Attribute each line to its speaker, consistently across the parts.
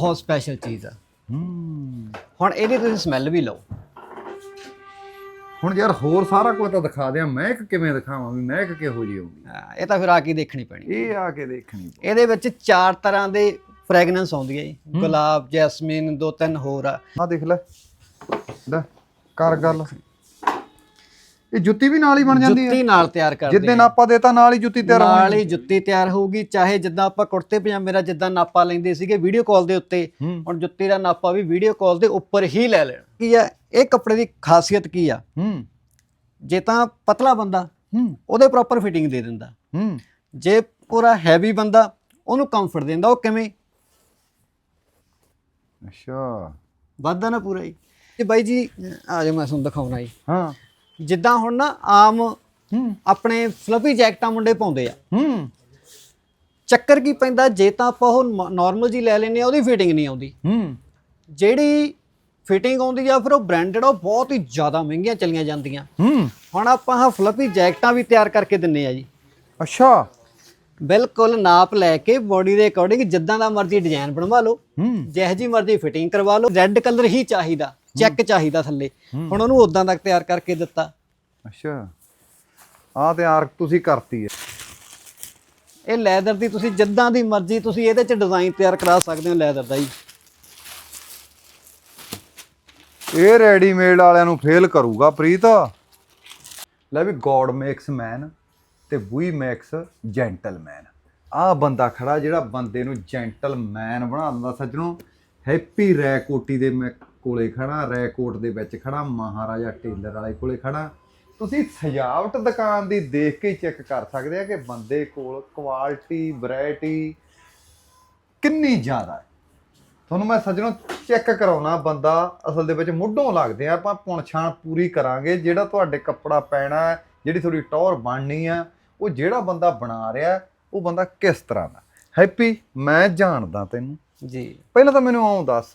Speaker 1: ਬਹੁਤ ਸਪੈਸ਼ਲ ਚੀਜ਼ ਆ।
Speaker 2: ਹੂੰ।
Speaker 1: ਹੁਣ ਇਹਦੀ ਤੁਸੀਂ ਸਮੈਲ ਵੀ ਲਓ।
Speaker 2: ਹੁਣ ਯਾਰ ਹੋਰ ਸਾਰਾ ਕੁਝ ਤਾਂ ਦਿਖਾ ਦਿਆਂ। ਮਹਿਕ ਕਿਵੇਂ ਦਿਖਾਵਾਂ ਵੀ ਮਹਿਕ ਕਿਹੋ ਜਿਹੀ ਹੋਊਗੀ
Speaker 1: ਹਾਂ, ਇਹ ਤਾਂ ਫਿਰ ਆ ਕੇ ਦੇਖਣੀ ਪੈਣੀ।
Speaker 2: ਇਹ ਆ ਕੇ ਦੇਖਣੀ।
Speaker 1: ਇਹਦੇ ਵਿੱਚ ਚਾਰ ਤਰ੍ਹਾਂ ਦੇ ਫ੍ਰੈਗਨੈਂਸ ਆਉਂਦੀ ਹੈ ਜੀ। ਗੁਲਾਬ ਜੈਸਮੀਨ ਦੋ ਤਿੰਨ ਹੋਰ ਆ।
Speaker 2: ਆਹ ਦੇਖ ਲੈ। ਲੈ ਕਰ ਗੱਲ। ਇਹ ਜੁੱਤੀ ਵੀ ਨਾਲ ਹੀ ਬਣ ਜਾਂਦੀ ਹੈ।
Speaker 1: ਜੁੱਤੀ ਨਾਲ ਤਿਆਰ ਕਰਦੇ
Speaker 2: ਜਿੱਦੇ ਨਾਪਾ ਦੇਤਾ ਨਾਲ ਹੀ ਜੁੱਤੀ ਤਿਆਰ ਹੋਣੀ।
Speaker 1: ਨਾਲ ਹੀ ਜੁੱਤੀ ਤਿਆਰ ਹੋਊਗੀ ਚਾਹੇ ਜਿੱਦਾਂ ਆਪਾਂ ਕੁੜਤੇ ਪਜਾਮੇ ਦਾ ਜਿੱਦਾਂ ਨਾਪਾ ਲੈਂਦੇ ਸੀਗੇ ਵੀਡੀਓ ਕਾਲ ਦੇ ਉੱਤੇ ਹੁਣ ਜੁੱਤੀ ਦਾ ਨਾਪਾ ਵੀ ਵੀਡੀਓ ਕਾਲ ਦੇ ਉੱਪਰ ਹੀ ਲੈ ਲੈਣਾ। ਕੀ ਆ ਇਹ ਕੱਪੜੇ ਦੀ ਖਾਸੀਅਤ ਕੀ ਆ?
Speaker 2: ਹੂੰ।
Speaker 1: ਜੇ ਤਾਂ ਪਤਲਾ ਬੰਦਾ
Speaker 2: ਹੂੰ।
Speaker 1: ਉਹਦੇ ਪ੍ਰੋਪਰ ਫਿਟਿੰਗ ਦੇ ਦਿੰਦਾ।
Speaker 2: ਹੂੰ।
Speaker 1: ਜੇ ਪੂਰਾ ਹੈਵੀ ਬੰਦਾ ਉਹਨੂੰ ਕੰਫਰਟ ਦਿੰਦਾ ਉਹ ਕਿਵੇਂ?
Speaker 2: ਅੱਛਾ।
Speaker 1: ਵੱਧਦਾ ਨਾ ਪੂਰਾ ਹੀ। ਤੇ ਬਾਈ ਜੀ ਆ ਜਾ ਮੈਂ ਤੁਹਾਨੂੰ ਦਿਖਾਉਣਾ ਜੀ।
Speaker 2: ਹਾਂ।
Speaker 1: ਜਿੱਦਾਂ ਹੁਣ ਨਾ ਆਮ
Speaker 2: ਹੂੰ।
Speaker 1: ਆਪਣੇ ਫਲਫੀ ਜੈਕਟਾਂ ਮੁੰਡੇ ਪਾਉਂਦੇ ਆ।
Speaker 2: ਹੂੰ।
Speaker 1: ਚੱਕਰ ਕੀ ਪੈਂਦਾ ਜੇ ਤਾਂ ਆਪਾਂ ਉਹ ਨਾਰਮਲ ਜੀ ਲੈ ਲੈਨੇ ਆ ਉਹਦੀ ਫਿਟਿੰਗ ਨਹੀਂ ਆਉਂਦੀ।
Speaker 2: ਹੂੰ।
Speaker 1: ਜਿਹੜੀ ਫਿਟਿੰਗ ਆਉਂਦੀ ਆ ਫਿਰ ਉਹ ਬ੍ਰਾਂਡਡ ਉਹ ਬਹੁਤ ਹੀ ਜ਼ਿਆਦਾ ਮਹਿੰਗੀਆਂ ਚਲੀਆਂ ਜਾਂਦੀਆਂ।
Speaker 2: ਹੂੰ।
Speaker 1: ਹੁਣ ਆਪਾਂ ਆਹ ਫਲਫੀ ਜੈਕਟਾਂ ਵੀ ਤਿਆਰ ਕਰਕੇ ਦਿੰਨੇ ਆ ਜੀ।
Speaker 2: ਅੱਛਾ।
Speaker 1: ਬਿਲਕੁਲ ਨਾਪ ਲੈ ਕੇ ਬੋਡੀ ਦੇ ਅਕੋਰਡਿੰਗ ਜਿੱਦਾਂ ਦਾ ਮਰਜ਼ੀ ਡਿਜ਼ਾਈਨ ਬਣਵਾ ਲਓ।
Speaker 2: ਹੂੰ।
Speaker 1: ਜਿਹੋ ਜੀ ਮਰਜ਼ੀ ਫਿਟਿੰਗ ਕਰਵਾ ਲਓ। ਰੈੱਡ ਕਲਰ ਹੀ ਚਾਹੀਦਾ। ਚੈੱਕ ਚਾਹੀਦਾ ਥੱਲੇ। ਹੁਣ ਉਹਨੂੰ ਉਦਾਂ ਦਾ ਤਿਆਰ ਕਰਕੇ ਦਿੱਤਾ।
Speaker 2: ਅੱਛਾ। ਆ ਤੇ ਆਰਕ ਤੁਸੀਂ ਕਰਤੀ ਹੈ।
Speaker 1: ਇਹ ਲੈਦਰ ਦੀ ਤੁਸੀਂ ਜਿੱਦਾਂ ਦੀ ਮਰਜ਼ੀ ਤੁਸੀਂ ਇਹਦੇ ਚ ਡਿਜ਼ਾਈਨ ਤਿਆਰ ਕਰਾ ਸਕਦੇ ਹੋ ਲੈਦਰ ਦਾ ਜੀ
Speaker 2: ਇਹ ਰੈਡੀਮੇਡ ਵਾਲਿਆਂ ਨੂੰ ਫੇਲ ਕਰੂਗਾ ਪ੍ਰੀਤ। ਲੈ ਵੀ ਗੋਡ ਮੇਕਸ ਮੈਨ ਤੇ ਵੀ ਮੇਕਸ ਜੈਂਟਲਮੈਨ ਆਹ ਬੰਦਾ ਖੜਾ ਜਿਹੜਾ ਬੰਦੇ ਨੂੰ ਜੈਂਟਲਮੈਨ ਬਣਾ ਦਿੰਦਾ ਸੱਜਣੋ। ਹੈਪੀ ਰੈਕੋਟੀ ਦੇ ਮੈਂ ਕੋਲੇ ਖੜਾ ਰੈਕੋਟ ਦੇ ਵਿੱਚ ਖੜਾ ਮਹਾਰਾਜਾ ਟੇਲਰ ਵਾਲੇ ਕੋਲੇ ਖੜਾ। ਤੁਸੀਂ ਸਜਾਵਟ ਦੁਕਾਨ ਦੀ ਦੇਖ ਕੇ ਚੈੱਕ ਕਰ ਸਕਦੇ ਆ ਕਿ ਬੰਦੇ ਕੋਲ ਕੁਆਲਿਟੀ ਵੈਰਾਈਟੀ ਕਿੰਨੀ ਜ਼ਿਆਦਾ ਹੈ। ਤੁਹਾਨੂੰ ਮੈਂ ਸੱਜਣੋ ਚੈੱਕ ਕਰਾਉਣਾ ਬੰਦਾ ਅਸਲ ਦੇ ਵਿੱਚ ਮੁੱਢੋਂ ਲੱਗਦੇ ਆ ਆਪਾਂ ਪੁਣਛਾਣ ਪੂਰੀ ਕਰਾਂਗੇ। ਜਿਹੜਾ ਤੁਹਾਡੇ ਕੱਪੜਾ ਪੈਣਾ ਹੈ ਜਿਹੜੀ ਤੁਹਾਡੀ ਟੌਰ ਬਣਨੀ ਆ ਉਹ ਜਿਹੜਾ ਬੰਦਾ ਬਣਾ ਰਿਹਾ ਉਹ ਬੰਦਾ ਕਿਸ ਤਰ੍ਹਾਂ ਦਾ ਹੈਪੀ ਮੈਂ ਜਾਣਦਾ ਤੈਨੂੰ।
Speaker 1: ਜੀ।
Speaker 2: ਪਹਿਲਾਂ ਤਾਂ ਮੈਨੂੰ ਆਉਂ ਦੱਸ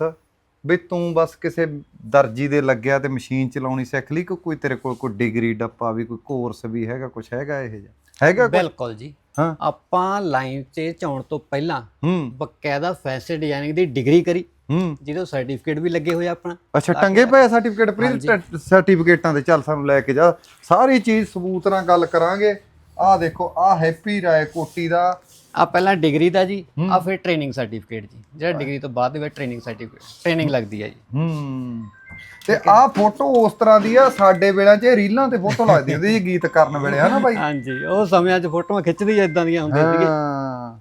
Speaker 2: ਵੀ ਤੂੰ ਬਸ ਕਿਸੇ ਦਰਜੀ ਦੇ ਲੱਗਿਆ ਤੇ ਮਸ਼ੀਨ ਚਲਾਉਣੀ ਸਿੱਖ ਲਈ ਕਿ ਕੋਈ ਤੇਰੇ ਕੋਲ ਕੋਈ ਡਿਗਰੀ ਡੱਪਾ ਵੀ ਕੋਈ ਕੋਰਸ ਵੀ ਹੈਗਾ ਕੁਝ ਹੈਗਾ ਇਹ ਜਿਹਾ? ਹੈਗਾ ਕੁਛ?
Speaker 1: ਬਿਲਕੁਲ ਜੀ।
Speaker 2: ਹਾਂ।
Speaker 1: ਆਪਾਂ ਲਾਈਨ 'ਚ ਚਾਉਣ ਤੋਂ ਪਹਿਲਾਂ
Speaker 2: ਹੂੰ।
Speaker 1: ਬਕਾਇਦਾ ਫੈਸ਼ਨ ਡਿਜ਼ਾਈਨਿੰਗ ਦੀ ਡਿਗਰੀ ਕਰੀ।
Speaker 2: ਹੂੰ।
Speaker 1: ਜਿਹਦੇ ਸਰਟੀਫਿਕੇਟ ਵੀ ਲੱਗੇ ਹੋਏ ਆ ਆਪਣਾ।
Speaker 2: ਅੱਛਾ ਟੰਗੇ ਪਏ ਸਰਟੀਫਿਕੇਟ ਪ੍ਰੀਤ? ਸਰਟੀਫਿਕੇਟਾਂ ਦੇ ਚੱਲ ਸਾਨੂੰ ਲੈ ਕੇ ਜਾ। ਸਾਰੀ ਚੀਜ਼ ਸਬੂਤ ਨਾਲ ਗੱਲ ਕਰਾਂਗੇ। ਆਹ ਦੇਖੋ ਆਹ ਹੈਪੀ ਰਾਏ ਕੋਟੀ ਦਾ
Speaker 1: ਆ ਪਹਿਲਾਂ ਡਿਗਰੀ ਦਾ ਜੀ ਆ ਫਿਰ ਟ੍ਰੇਨਿੰਗ ਸਰਟੀਫਿਕੇਟ ਜੀ। ਜਿਹੜਾ ਡਿਗਰੀ ਤੋਂ ਬਾਅਦ ਦੇ ਵਿੱਚ ਟ੍ਰੇਨਿੰਗ ਸਰਟੀਫਿਕੇਟ ਟ੍ਰੇਨਿੰਗ ਲੱਗਦੀ ਹੈ ਜੀ।
Speaker 2: ਹੂੰ। ਤੇ ਆਹ ਫੋਟੋ ਉਸ ਤਰ੍ਹਾਂ ਦੀ ਆ ਸਾਡੇ ਵੇਲਿਆਂ 'ਚ ਰੀਲਾਂ ਤੇ ਫੋਟੋ ਲੱਗਦੀ ਹੁੰਦੀ ਸੀ ਗੀਤ ਕਰਨ ਵੇਲੇ ਹਨਾ ਬਾਈ?
Speaker 1: ਹਾਂਜੀ ਉਹ ਸਮਿਆਂ 'ਚ ਫੋਟੋਆਂ ਖਿੱਚਦੀ ਇਦਾਂ ਦੀਆਂ ਹੁੰਦੀਆਂ ਸੀਗੀਆਂ।
Speaker 2: ਹਾਂ।